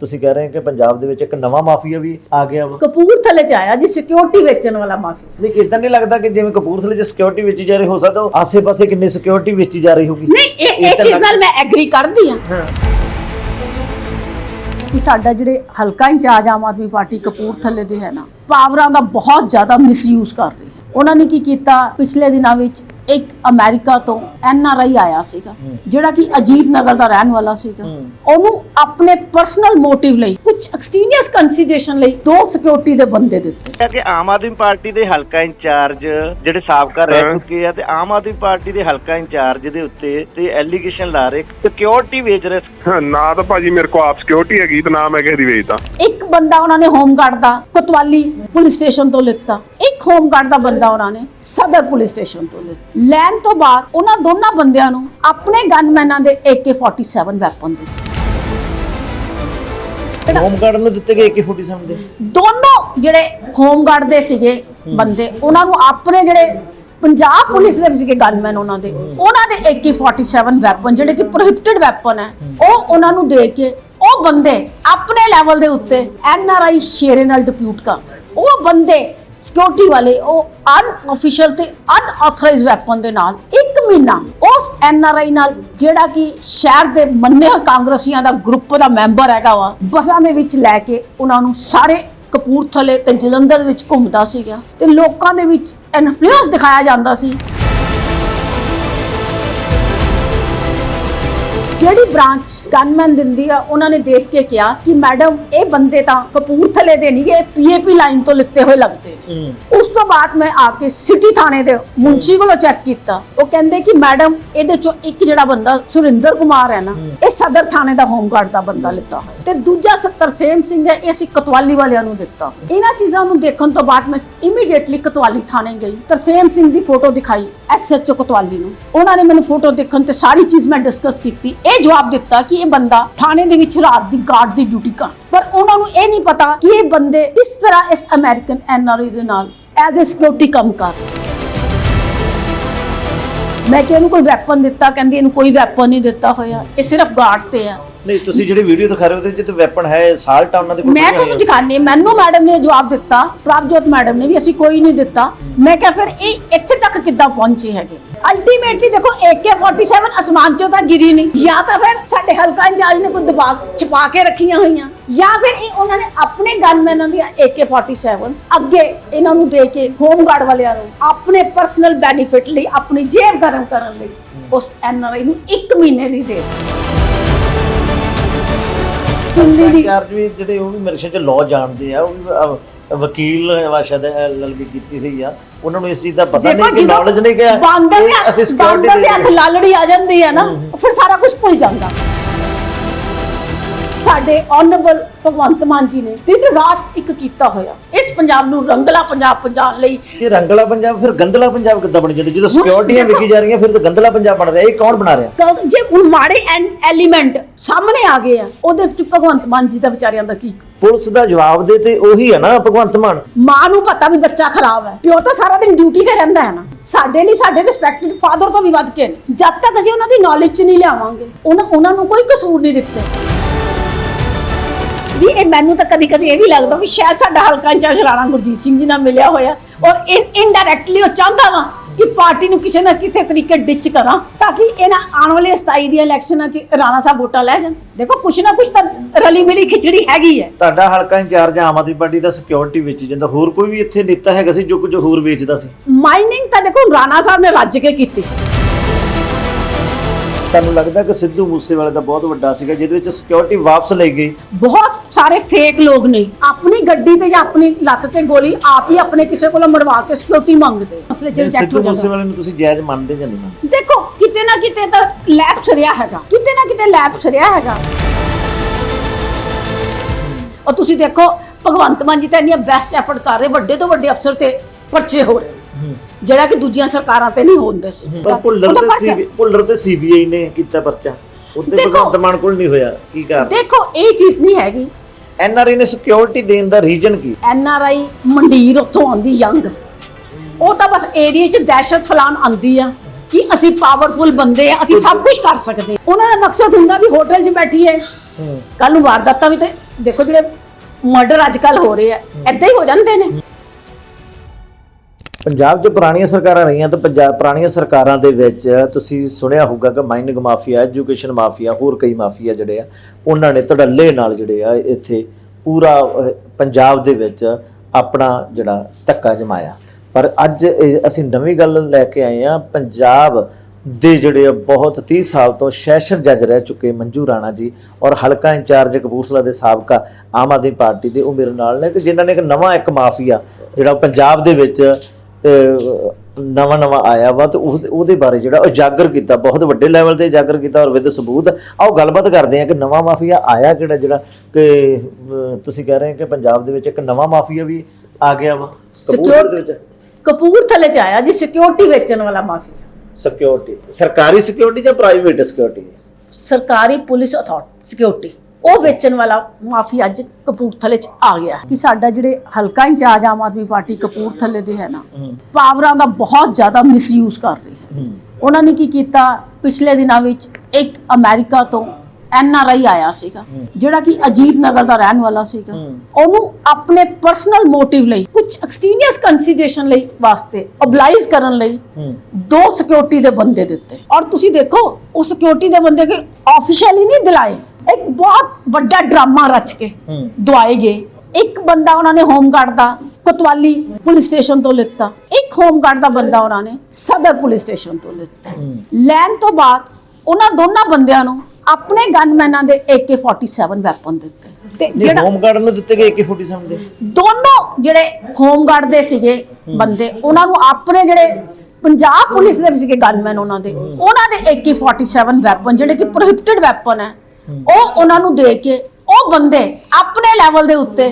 ਤੁਸੀਂ ਕਹਿ ਰਹੇ ਹੋ ਕਿ ਪੰਜਾਬ ਦੇ ਵਿੱਚ ਇੱਕ ਨਵਾਂ ਮਾਫੀਆ ਵੀ ਆ ਗਿਆ ਵਾ। ਕਪੂਰਥਲੇ ਚ ਆਇਆ ਜੀ ਸਿਕਿਉਰਿਟੀ ਵੇਚਣ ਵਾਲਾ ਮਾਫੀ ਨਹੀਂ ਇਦਾਂ ਨਹੀਂ ਲੱਗਦਾ ਕਿ ਜਿਵੇਂ ਕਪੂਰਥਲੇ 'ਚ ਸਿਕਿਉਰਿਟੀ ਵਿੱਚ ਜਾ ਰਹੀ ਹੋ ਸਕਦਾ ਉਹ ਆਸੇ-ਪਾਸੇ ਕਿੰਨੀ ਸਿਕਿਉਰਿਟੀ ਵਿੱਚ ਜਾ ਰਹੀ ਹੋਗੀ ਨਹੀਂ ਇਹ ਇਹ ਚੀਜ਼ ਨਾਲ ਮੈਂ ਐਗਰੀ ਕਰਦੀ ਹਾਂ। ਹਾਂ। ਕਿ ਸਾਡਾ ਜਿਹੜੇ ਹਲਕਾ ਇੰਚਾਰਜ ਆਮ ਆਦਮੀ ਪਾਰਟੀ ਕਪੂਰਥਲੇ ਦੇ ਹੈ ਨਾ ਪਾਵਰਾਂ ਦਾ ਬਹੁਤ ਜ਼ਿਆਦਾ ਮਿਸਯੂਜ਼ ਕਰ ਰਹੀ ਹੈ। ਉਹਨਾਂ ਨੇ ਕੀ ਕੀਤਾ ਪਿਛਲੇ ਦਿਨਾਂ ਵਿੱਚ ਇੱਕ ਅਮਰੀਕਾ ਤੋਂ ਐਨ ਆਰ ਆਈ ਆਇਆ ਸੀਗਾ ਜਿਹੜਾ ਕਿ ਅਜੀਤ ਨਗਰ ਦਾ ਰਹਿਣ ਵਾਲਾ ਸੀਗਾ। ਉਹਨੂੰ ਆਪਣੇ ਪਰਸਨਲ ਮੋਟਿਵ ਲਈ ਕੁਝ ਐਕਸਟੀਰੀਅਸ ਕੰਸੀਡਰੇਸ਼ਨ ਲਈ ਦੋ ਸਿਕਿਉਰਿਟੀ ਦੇ ਬੰਦੇ ਦਿੱਤੇ। ਕਿ ਆਮ ਆਦਮੀ ਪਾਰਟੀ ਦੇ ਹਲਕਾ ਇੰਚਾਰਜ ਜਿਹੜੇ ਸਾਬਕਾ ਰਹਿ। ਚੁੱਕੇ ਆ ਤੇ ਆਮ ਆਦਮੀ ਪਾਰਟੀ ਦੇ ਹਲਕਾ ਇੰਚਾਰਜ ਦੇ ਉੱਤੇ ਤੇ ਐਲੀਗੇਸ਼ਨ ਲਾ ਰਹੇ ਸਿਕਿਉਰਿਟੀ ਵੇਚ ਰਹੇ ਨਾ ਤਾਂ ਭਾਜੀ ਮੇਰੇ ਕੋਲ ਆਪ ਸਿਕਿਉਰਿਟੀ ਹੈਗੀ ਤੇ ਨਾ ਮੈਂ ਕਿਸੇ ਦੀ ਵੇਚਦਾ। ਇੱਕ ਬੰਦਾ ਉਹਨਾਂ ਨੇ ਹੋਮਗਾਰਡ ਦਾ ਕੋਤਵਾਲੀ ਪੁਲਿਸ ਸਟੇਸ਼ਨ ਤੋਂ ਲਿੱਤਾ। ਇੱਕ ਹੋਮਗਾਰਡ ਦਾ ਬੰਦਾ ਉਹਨਾਂ ਨੇ ਸਦਰ ਪੁਲਿਸ ਸਟੇਸ਼ਨ ਤੋਂ ਲੈਣ ਤੋਂ ਬਾਅਦ ਉਹਨਾਂ ਦੋਨਾਂ ਬੰਦਿਆਂ ਨੂੰ ਆਪਣੇ ਗਨਮੈਨਾਂ ਦੇ AK47 ਵੈਪਨ ਦਿੱਤੇ ਹੋਮਗਾਰਡ ਨੂੰ ਦਿੱਤੇ ਗਏ AK47 ਦੇ? ਦੋਨੋਂ ਜਿਹੜੇ ਹੋਮਗਾਰਡ ਦੇ ਸੀਗੇ ਬੰਦੇ ਉਹਨਾਂ ਨੂੰ ਆਪਣੇ ਜਿਹੜੇ ਪੰਜਾਬ ਪੁਲਿਸ ਦੇ ਸੀਗੇ ਗਨਮੈਨ ਉਹਨਾਂ ਦੇ ਉਹਨਾਂ ਦੇ AK47 ਵੈਪਨ ਜਿਹੜੇ ਕਿ ਪ੍ਰੋਹਿਬਿਟਡ ਵੈਪਨ ਹੈ ਉਹ ਉਹਨਾਂ ਨੂੰ ਦੇ ਕੇ ਉਹ ਬੰਦੇ ਆਪਣੇ ਲੈਵਲ ਦੇ ਉੱਤੇ ਐਨਆਰਆਈ ਸ਼ੇਰੇ ਨਾਲ ਡਿਪਿਊਟ ਕਰਦੇ। ਉਹ ਬੰਦੇ ਸਿਕਿਉਰਿਟੀ ਵਾਲੇ, ਉਹ ਅਨਅਫੀਸ਼ੀਅਲ ਤੇ ਅਨਆਥੋਰਾਈਜ਼ ਵੈਪਨ ਦੇ ਨਾਲ ਇੱਕ ਮਹੀਨਾ ਉਸ ਐਨਆਰਆਈ ਨਾਲ, ਜਿਹੜਾ ਕਿ ਸ਼ਹਿਰ ਦੇ ਮੰਨਿਆ ਕਾਂਗਰਸੀਆਂ ਦਾ ਗਰੁੱਪ ਦਾ ਮੈਂਬਰ ਹੈਗਾ ਵਾ, ਬਸਾਂ ਦੇ ਵਿੱਚ ਲੈ ਕੇ ਉਹਨਾਂ ਨੂੰ ਸਾਰੇ ਕਪੂਰਥਲੇ ਤੇ ਜਲੰਧਰ ਵਿੱਚ ਘੁੰਮਦਾ ਸੀਗਾ ਤੇ ਲੋਕਾਂ ਦੇ ਵਿੱਚ ਇਨਫਲੂਐਂਸ ਦਿਖਾਇਆ ਜਾਂਦਾ ਸੀ। ਜਿਹੜੀ ਬ੍ਰਾਂਚ ਗਨਮੈਨ ਦਿੰਦੀ ਆ ਉਹਨਾਂ ਨੇ ਦੇਖ ਕੇ ਕਿਹਾ ਕਿ ਮੈਡਮ ਇਹ ਬੰਦੇ ਤਾਂ ਕਪੂਰਥਲੇ ਦੇ ਨਹੀਂ ਇਹ ਪੀਏਪੀ ਲਾਈਨ ਤੋਂ ਲਿੱਤੇ ਹੋਏ ਲੱਗਦੇ ਨੇ। ਉਸ ਤੋਂ ਬਾਅਦ ਮੈਂ ਆ ਕੇ ਸਿਟੀ ਥਾਣੇ ਦੇ ਮੁੰਸ਼ੀ ਕੋਲੋਂ ਚੈੱਕ ਕੀਤਾ। ਉਹ ਕਹਿੰਦੇ ਕਿ ਮੈਡਮ ਇਹਦੇ ਚੋਂ ਇੱਕ ਜਿਹੜਾ ਬੰਦਾ ਸੁਰਿੰਦਰ ਕੁਮਾਰ ਹੈ ਨਾ ਇਹ ਸਦਰ ਥਾਣੇ ਦਾ ਹੋਮਗਾਰਡ ਦਾ ਬੰਦਾ ਲਿੱਤਾ ਹੋਇਆ। ਤੇ ਦੂਜਾ ਸ- ਤਰਸੇਮ ਸਿੰਘ ਹੈ ਇਹ ਅਸੀਂ ਕਤਵਾਲੀ ਵਾਲਿਆਂ ਨੂੰ ਦਿੱਤਾ। ਇਹਨਾਂ ਚੀਜ਼ਾਂ ਨੂੰ ਦੇਖਣ ਤੋਂ ਬਾਅਦ ਮੈਂ ਇਮੀਡੀਏਟਲੀ ਕਤਵਾਲੀ ਥਾਣੇ ਗਈ ਤਰਸੇਮ ਸਿੰਘ ਦੀ ਫੋਟੋ ਦਿਖਾਈ ਐਸਐਚਓ ਕਤਵਾਲੀ ਨੂੰ। ਉਹਨਾਂ ਨੇ ਮੈਨੂੰ ਫੋਟੋ ਦੇਖਣ ਤੇ ਸਾਰੀ ਚੀਜ਼ ਮੈਂ ਡਿਸਕਸ ਕੀਤੀ। ਇਹ ਜਵਾਬ ਦਿੱਤਾ ਕਿ ਇਹ ਬੰਦਾ ਥਾਣੇ ਦੇ ਵਿੱਚ ਰਾਤ ਦੀ ਗਾਰਡ ਦੀ ਡਿਊਟੀ ਕਰ। ਪਰ ਉਹਨਾਂ ਨੂੰ ਇਹ ਨਹੀਂ ਪਤਾ ਕਿ ਇਹ ਬੰਦੇ ਕਿਸ ਤਰ੍ਹਾਂ ਇਸ ਅਮਰੀਕਨ ਐਨਆਰਆਈ ਦੇ ਨਾਲ ਐਜ਼ ਅ ਸਿਕਿਉਰਿਟੀ ਕੰਮ ਕਰ ਮੈਂ ਕਿ ਇਹਨੂੰ ਕੋਈ ਵੈਪਨ ਦਿੱਤਾ, ਕਹਿੰਦੀ ਇਹਨੂੰ ਕੋਈ ਵੈਪਨ ਨਹੀਂ ਦਿੱਤਾ ਹੋਇਆ। ਇਹ ਸਿਰਫ ਗਾਰਡ ਤੇ ਆ। ਨਹੀਂ ਤੁਸੀਂ ਜਿਹੜੀ ਵੀਡੀਓ ਦਿਖਾ ਰਹੇ ਹੋ ਉਹਦੇ ਵਿੱਚ ਵੈਪਨ ਹੈ ਸਾਲਟ ਆ ਉਹਨਾਂ ਦੇ ਕੋਲ ਮੈਂ ਤੁਹਾਨੂੰ। ਦਿਖਾਣੀ ਮੈਨੂੰ ਮੈਡਮ ਨੇ ਜਵਾਬ ਦਿੱਤਾ ਪ੍ਰਭਜੋਤ ਮੈਡਮ ਨੇ ਵੀ ਅਸੀਂ ਕੋਈ ਨਹੀਂ ਦਿੱਤਾ। ਮੈਂ ਕਿਹਾ ਫਿਰ ਇਹ ਇੱਥੇ ਤੱਕ ਕਿੱਦਾਂ ਪਹੁੰਚੇ ਹੈਗੇ? ਅਲਟੀਮੇਟਲੀ ਦੇਖੋ AK47 ਅਸਮਾਨ ਚੋਂ ਤਾਂ ਗਿਰੀ ਨਹੀਂ। ਜਾਂ ਤਾਂ ਫਿਰ ਸਾਡੇ ਹਲਕਾ ਇੰਚਾਰਜ ਨੇ ਕੋਈ ਦਬਾ ਛਪਾ ਕੇ ਰੱਖੀਆਂ ਹੋਈਆਂ। ਜਾਂ ਫਿਰ ਇਹ ਉਹਨਾਂ ਨੇ ਆਪਣੇ ਗਨਮੈਨਾਂ ਦੀਆਂ AK47 ਅੱਗੇ ਇਹਨਾਂ ਨੂੰ ਦੇ ਕੇ ਹੋਮਗਾਰਡ ਵਾਲਿਆਂ ਨੂੰ ਆਪਣੇ ਪਰਸਨਲ ਬੈਨੀਫਿਟ ਲਈ ਆਪਣੀ ਜੇਬ ਗਰਮ ਕਰਨ ਲਈ ਉਸ ਐਨਆਰਆਈ ਨੂੰ 1 ਮਹੀਨੇ ਲਈ ਦੇ ਦਿੱਤੀ। ਦਿੱਲੀ ਦੀ। ਚਾਰਜ ਵੀ ਜਿਹੜੇ ਉਹ ਵੀ ਮੇਰੇ ਖਿਆਲ ਚ ਲਾਅ ਜਾਣਦੇ ਆ ਉਹ ਵੀ ਅਹ, ਵਕੀਲ ਵਾਸ਼ਾ ਦੇ ਐਲਐਲਬੀ ਕੀਤੀ ਹੋਈ ਆ। ਉਹਨਾਂ ਨੂੰ ਇਸ ਚੀਜ਼ ਦਾ ਪਤਾ ਦੇਖੋ ਨਹੀਂ ਕਿ ਜਦੋਂ ਨੌਲੇਜ ਨਹੀਂ ਕਿ ਬਾਂਦਰ ਦੇ ਇਹ ਅਸੀਂ ਹੱਥ- ਬਾਂਦਰ ਸਿਕਿਉਰਿਟੀ ਦੇ ਹੱਥ ਲਾਲੜੀ ਆ ਜਾਂਦੀ ਹੈ ਨਾ ਫਿਰ ਸਾਰਾ ਕੁਝ ਭੁੱਲ ਜਾਂਦਾ। ਸਾਡੇ ਆਨਰੇਬਲ ਭਗਵੰਤ ਮਾਨ ਜੀ ਨੇ ਦਿਨ ਰਾਤ ਇੱਕ ਕੀਤਾ ਹੋਇਆ। ਇਸ ਪੰਜਾਬ ਨੂੰ ਰੰਗਲਾ ਪੰਜਾਬ ਪੰਜਾਬ ਲਈ ਇਹ ਰੰਗਲਾ ਪੰਜਾਬ ਫਿਰ ਗੰਦਲਾ ਪੰਜਾਬ ਕਿੱਦਾਂ ਬਣ ਜਾਂਦਾ? ਜਦੋਂ ਸਿਕਿਉਰਿਟੀਆਂ ਵਿਕੀ ਜਾ ਰਹੀਆਂ ਫਿਰ ਤਾਂ ਗੰਦਲਾ ਪੰਜਾਬ ਬਣ ਰਿਹਾ। ਇਹ ਕੌਣ ਬਣਾ ਰਿਹਾ? ਜੇ ਹੁਣ ਮਾੜੇ ਐਲੀਮੈਂਟ ਸਾਹਮਣੇ ਆ ਗਏ ਆ ਉਹਦੇ ਵਿੱਚ ਭਗਵੰਤ ਮਾਨ ਜੀ ਦਾ ਵਿਚਾਰਿਆਂ ਦਾ ਕੀ? ਪੁਲਿਸ ਦਾ ਜਵਾਬ ਦੇ ਤੇ ਉਹੀ ਹੈ ਨਾ ਭਗਵੰਤ ਮਾਨ। ਮਾਂ ਨੂੰ ਪਤਾ ਵੀ ਬੱਚਾ ਖਰਾਬ ਹੈ। ਪਿਓ ਤਾਂ ਸਾਰਾ ਦਿਨ ਡਿਊਟੀ ਤੇ ਰਹਿੰਦਾ ਹੈ ਨਾ। ਸਾਡੇ ਲਈ ਸਾਡੇ ਰਿਸਪੈਕਟਡ ਫਾਦਰ ਤੋਂ ਵੀ ਵੱਧ ਕੇ। ਜਦ ਤੱਕ ਅਸੀਂ ਉਹਨਾਂ ਦੀ ਨੌਲੇਜ ਚ ਨਹੀਂ ਲਿਆਵਾਂਗੇ ਉਹਨਾਂ ਉਹਨਾਂ ਨੂੰ ਕੋਈ ਕਸੂਰ ਨਹੀਂ ਦਿੱਤੇ। ਵੀ ਇਹ ਮੈਨੂੰ ਤਾਂ ਕਦੀ ਕਦੀ ਇਹ ਵੀ ਲੱਗਦਾ ਵੀ ਸ਼ਾਇਦ ਸਾਡਾ ਹਲਕਾ ਇੰਚਾਰਜ ਰਾਣਾ ਗੁਰਜੀਤ ਸਿੰਘ ਜੀ ਨਾਲ ਮਿਲਿਆ ਹੋਇਆ। ਔਰ ਇਨਡਾਇਰੈਕਟਲੀ ਉਹ ਚਾਹੁੰਦਾ ਵਾ ਕਿ ਪਾਰਟੀ ਨੂੰ ਕਿਸੇ ਨਾ ਕਿਸੇ ਤਰੀਕੇ ਡਿਚ ਕਰਾਂ ਤਾਂ ਕਿ ਇਹਨਾਂ ਆਉਣ ਵਾਲੇ 27 ਦੀਆਂ ਇਲੈਕਸ਼ਨਾਂ 'ਚ ਰਾਣਾ ਸਾਹਿਬ ਵੋਟਾਂ ਲੈ ਜਾਣ। ਦੇਖੋ ਕੁਛ ਨਾ ਕੁਛ ਤਾਂ ਰਲੀ ਮਿਲੀ ਖਿਚੜੀ ਹੈਗੀ ਹੈ। ਤੁਹਾਡਾ ਹਲਕਾ ਇੰਚਾਰਜ ਆਮ ਆਦਮੀ ਪਾਰਟੀ ਦਾ ਸਿਕਿਉਰਿਟੀ ਵੇਚ ਜਾਂਦਾ ਹੋਰ ਕੋਈ ਵੀ ਇੱਥੇ ਨੇਤਾ ਹੈਗਾ ਸੀ ਜੋ ਕੁਝ ਹੋਰ ਵੇਚਦਾ ਸੀ? ਮਾਈਨਿੰਗ ਤਾਂ ਦੇਖੋ ਰਾਣਾ ਸਾਹਿਬ ਨੇ ਰੱਜ ਕੇ ਕੀਤੀ। ਤੁਹਾਨੂੰ ਲੱਗਦਾ ਕਿ ਸਿੱਧੂ ਮੂਸੇਵਾਲੇ ਦਾ ਬਹੁਤ ਵੱਡਾ ਸੀਗਾ ਜਿਹਦੇ ਵਿੱਚ ਸਿਕਿਉਰਿਟੀ ਵਾਪਸ ਲਈ ਗਈ? ਬਹੁਤ ਸਾਰੇ ਫੇਕ ਲੋਕ ਨੇ। ਆਪਣੀ ਗੱਡੀ ਤੇ ਜਾਂ ਆਪਣੀ ਲੱਤ ਤੇ ਗੋਲੀ ਆਪ ਹੀ ਆਪਣੇ ਕਿਸੇ ਕੋਲੋਂ ਮੜਵਾ ਕੇ ਸਿਕਿਉਰਿਟੀ ਮੰਗਦੇ। ਮਸਲੇ ਚ ਰਿਜੈਕਟ ਸਿੱਧੂ ਹੋ ਜਾਂਦਾ ਮੂਸੇਵਾਲੇ ਨੂੰ ਤੁਸੀਂ ਜਾਇਜ਼ ਮੰਨਦੇ ਜਾਂ ਨਹੀਂ ਮੰਨਦੇ? ਦੇਖੋ ਕਿਤੇ ਨਾ ਕਿਤੇ ਤਾਂ ਲੈਬ ਸਰਿਆ ਹੈਗਾ। ਕਿਤੇ ਨਾ ਕਿਤੇ ਲੈਬ ਸਰਿਆ ਹੈਗਾ। ਔਰ ਤੁਸੀਂ ਦੇਖੋ ਭਗਵੰਤ ਮਾਨ ਜੀ ਤਾਂ ਇੰਨੀਆਂ ਬੈਸਟ ਐਫਰਟ ਕਰ ਰਹੇ ਵੱਡੇ ਤੋਂ ਵੱਡੇ ਅਫਸਰ ਤੇ ਪਰਚੇ ਹੋ ਰਹੇ ਨੇ। ਜਿਹੜਾ ਕਿ ਦੂਜੀਆਂ ਸਰਕਾਰਾਂ ਤੇ ਨਹੀਂ ਹੁੰਦੇ ਸੀ। ਪਰ ਭੁੱਲਰ ਤੇ ਭੁੱਲਰ ਸੀਬੀਆਈ ਨੇ ਕੀਤਾ ਪਰਚਾ। ਉੱਤੇ ਭਗਵੰਤ ਮਾਨ ਕੋਲ ਨਹੀਂ ਹੋਇਆ। ਕੀ ਕਾਰਨ? ਦੇਖੋ ਇਹ ਚੀਜ਼ ਨਹੀਂ ਹੈਗੀ। ਐਨਆਰਆਈ ਨੇ ਸਿਕਿਉਰਿਟੀ ਦੇਣ ਦਾ reason Ki? N R I ਮੰਡੀਰ ਉੱਥੋਂ ਆਉਂਦੀ ਯੰਗ। ਉਹ ਤਾਂ ਬਸ ਏਰੀਆ 'ਚ ਦਹਿਸ਼ਤ ਫੈਲਾਉਣ ਆਉਂਦੀ ਆ ਕਿ ਅਸੀਂ ਪਾਵਰਫੁਲ ਬੰਦੇ ਆ ਅਸੀਂ ਸਭ ਕੁਝ ਕਰ ਸਕਦੇ। ਹਾਂ। ਉਹਨਾਂ ਦਾ ਮਕਸਦ ਹੁੰਦਾ ਵੀ ਹੋਟਲ 'ਚ ਬੈਠੀਏ। ਕੱਲ ਨੂੰ ਵਾਰਦਾਤਾਂ ਵੀ ਤੇ ਦੇਖੋ ਜਿਹੜੇ ਮਰਡਰ ਅੱਜ ਕੱਲ ਹੋ ਰਹੇ ਆ ਐਦਾਂ ਹੀ ਹੋ ਜਾਂਦੇ ਨੇ। ਪੰਜਾਬ 'ਚ ਪੁਰਾਣੀਆਂ ਸਰਕਾਰਾਂ ਰਹੀਆਂ ਤਾਂ ਪੰਜਾਬ ਪੁਰਾਣੀਆਂ ਸਰਕਾਰਾਂ ਦੇ ਵਿੱਚ ਤੁਸੀਂ ਸੁਣਿਆ ਹੋਊਗਾ ਕਿ ਮਾਈਨਿੰਗ ਮਾਫੀਆ, ਐਜੂਕੇਸ਼ਨ ਮਾਫੀਆ, ਹੋਰ ਕਈ ਮਾਫੀਆ ਜਿਹੜੇ ਆ, ਉਹਨਾਂ ਨੇ ਧੜੱਲੇ ਨਾਲ ਜਿਹੜੇ ਆ ਇੱਥੇ ਪੂਰਾ ਪੰਜਾਬ ਦੇ ਵਿੱਚ ਆਪਣਾ ਜਿਹੜਾ ਧੱਕਾ ਜਮਾਇਆ। ਪਰ ਅੱਜ ਇਹ ਅਸੀਂ ਨਵੀਂ ਗੱਲ ਲੈ ਕੇ ਆਏ ਆ ਪੰਜਾਬ ਦੇ ਜਿਹੜੇ ਆ ਬਹੁਤ 30 ਸਾਲ ਤੋਂ ਸੈਸ਼ਨ ਜੱਜ ਰਹਿ ਚੁੱਕੇ ਮੰਜੂ ਰਾਣਾ ਜੀ ਔਰ ਹਲਕਾ ਇੰਚਾਰਜ ਕਪੂਰਥਲਾ ਦੇ ਸਾਬਕਾ ਆਮ ਆਦਮੀ ਪਾਰਟੀ ਦੇ ਉਹ ਮੇਰੇ ਨਾਲ ਨੇ ਕਿ ਜਿਨ੍ਹਾਂ ਨੇ ਇੱਕ ਨਵਾਂ ਇੱਕ ਮਾਫੀਆ ਜਿਹੜਾ ਪੰਜਾਬ ਦੇ ਵਿੱਚ ਨਵਾਂ ਨਵਾਂ ਆਇਆ ਵਾ ਤੇ ਉਹ- ਉਹਦੇ ਬਾਰੇ ਜਿਹੜਾ ਉਜਾਗਰ ਕੀਤਾ ਬਹੁਤ ਵੱਡੇ ਲੈਵਲ ਤੇ ਉਜਾਗਰ ਕੀਤਾ ਔਰ ਵਿਦ ਸਬੂਤ। ਆਓ ਗੱਲਬਾਤ ਕਰਦੇ ਹਾਂ ਕਿ ਨਵਾਂ ਮਾਫੀਆ ਆਇਆ ਕਿਹੜਾ ਜਿਹੜਾ ਕਿ ਅਹ, ਤੁਸੀਂ ਕਹਿ ਰਹੇ ਹੋ ਕਿ ਪੰਜਾਬ ਦੇ ਵਿੱਚ ਇੱਕ ਨਵਾਂ ਮਾਫੀਆ ਵੀ ਆ ਗਿਆ ਵਾ। ਕਪੂਰਥਲੇ ਦੇ ਵਿੱਚ। ਕਪੂਰਥਲੇ ਚ ਆਇਆ ਜੀ ਸਿਕਿਉਰਿਟੀ ਵੇਚਣ ਵਾਲਾ ਮਾਫੀਆ। ਸਿਕਿਉਰਿਟੀ ਸਰਕਾਰੀ ਸਿਕਿਉਰਿਟੀ ਜਾਂ ਪ੍ਰਾਈਵੇਟ ਸਿਕਿਉਰਿਟੀ ਸਰਕਾਰੀ ਪੁਲਿਸ ਅਥਾਰਟੀ ਸਿਕਿਉਰਿਟੀ ਉਹ ਵੇਚਣ ਵਾਲਾ ਮਾਫੀ ਅੱਜ ਕਪੂਰਥਲੇ ਚ ਆ ਗਿਆ ਕਿ ਸਾਡਾ ਜਿਹੜੇ ਹਲਕਾ ਇੰਚਾਰਜ ਆਮ ਆਦਮੀ ਪਾਰਟੀ ਕਪੂਰਥਲੇ ਦੇ ਹੈ ਨਾ ਪਾਵਰਾਂ ਦਾ ਬਹੁਤ ਜ਼ਿਆਦਾ ਮਿਸਯੂਜ਼ ਕਰ ਰਹੀ ਹੈ। ਉਹਨਾਂ ਨੇ ਕੀ ਕੀਤਾ? ਪਿਛਲੇ ਦਿਨਾਂ ਵਿੱਚ ਇੱਕ ਅਮਰੀਕਾ ਤੋਂ ਐਨ ਆਰ ਆਈ ਆਇਆ ਸੀਗਾ ਜਿਹੜਾ ਕਿ ਅਜੀਤ ਨਗਰ ਦਾ ਰਹਿਣ ਵਾਲਾ ਸੀਗਾ। ਉਹਨੂੰ ਆਪਣੇ ਪਰਸਨਲ ਮੋਟਿਵ ਲਈ ਕੁਝ ਐਕਸਟੀਰੀਅਸ ਕੰਸੀਡਰੇਸ਼ਨ ਲਈ ਵਾਸਤੇ ਓਬਲਾਈਜ਼ ਕਰਨ ਲਈ ਦੋ ਸਿਕਿਉਰਿਟੀ ਦੇ ਬੰਦੇ ਦਿੱਤੇ। ਔਰ ਤੁਸੀਂ ਦੇਖੋ ਉਹ ਸਿਕਿਉਰਿਟੀ ਦੇ ਬੰਦੇ ਕੇ ਆਫੀਸ਼ੀਅਲੀ ਨਹੀਂ ਦਿਲਾਏ। ਇੱਕ ਬਹੁਤ ਵੱਡਾ ਡਰਾਮਾ ਰਚ ਕੇ ਦਵਾਏ ਗਏ। ਇੱਕ ਬੰਦਾ ਉਹਨਾਂ ਨੇ ਹੋਮਗਾਰਡ ਦਾ ਕੋਤਵਾਲੀ ਪੁਲਿਸ ਸਟੇਸ਼ਨ ਤੋਂ ਲਿੱਤਾ। ਇੱਕ ਹੋਮਗਾਰਡ ਦਾ ਬੰਦਾ ਉਹਨਾਂ ਨੇ ਸਦਰ ਪੁਲਿਸ ਸਟੇਸ਼ਨ ਤੋਂ ਲਿੱਤਾ। ਲੈਣ ਤੋਂ ਬਾਅਦ ਉਹਨਾਂ ਦੋਨਾਂ ਬੰਦਿਆਂ ਨੂੰ ਆਪਣੇ ਗਨਮੈਨਾਂ ਦੇ AK47 ਵੈਪਨ ਦਿੱਤੇ। ਤੇ ਜਿਹੜਾ ਹੋਮ ਗਾਰਡ ਨੂੰ ਦਿੱਤੇ ਗਏ AK47 ਦੇ? ਦੋਨੋਂ ਜਿਹੜੇ ਹੋਮਗਾਰਡ ਦੇ ਸੀਗੇ ਬੰਦੇ ਉਹਨਾਂ ਨੂੰ ਆਪਣੇ ਜਿਹੜੇ ਪੰਜਾਬ ਪੁਲਿਸ ਦੇ ਸੀਗੇ ਗਨਮੈਨ ਉਹਨਾਂ ਦੇ ਉਹਨਾਂ ਦੇ AK47 ਵੈਪਨ ਜਿਹੜੇ ਕਿ ਪ੍ਰੋਹਿਬਿਟਡ ਵੈਪਨ ਹੈ ਉਹ ਉਹਨਾਂ ਨੂੰ ਦੇ ਕੇ ਉਹ ਬੰਦੇ ਆਪਣੇ ਲੈਵਲ ਦੇ ਉੱਤੇ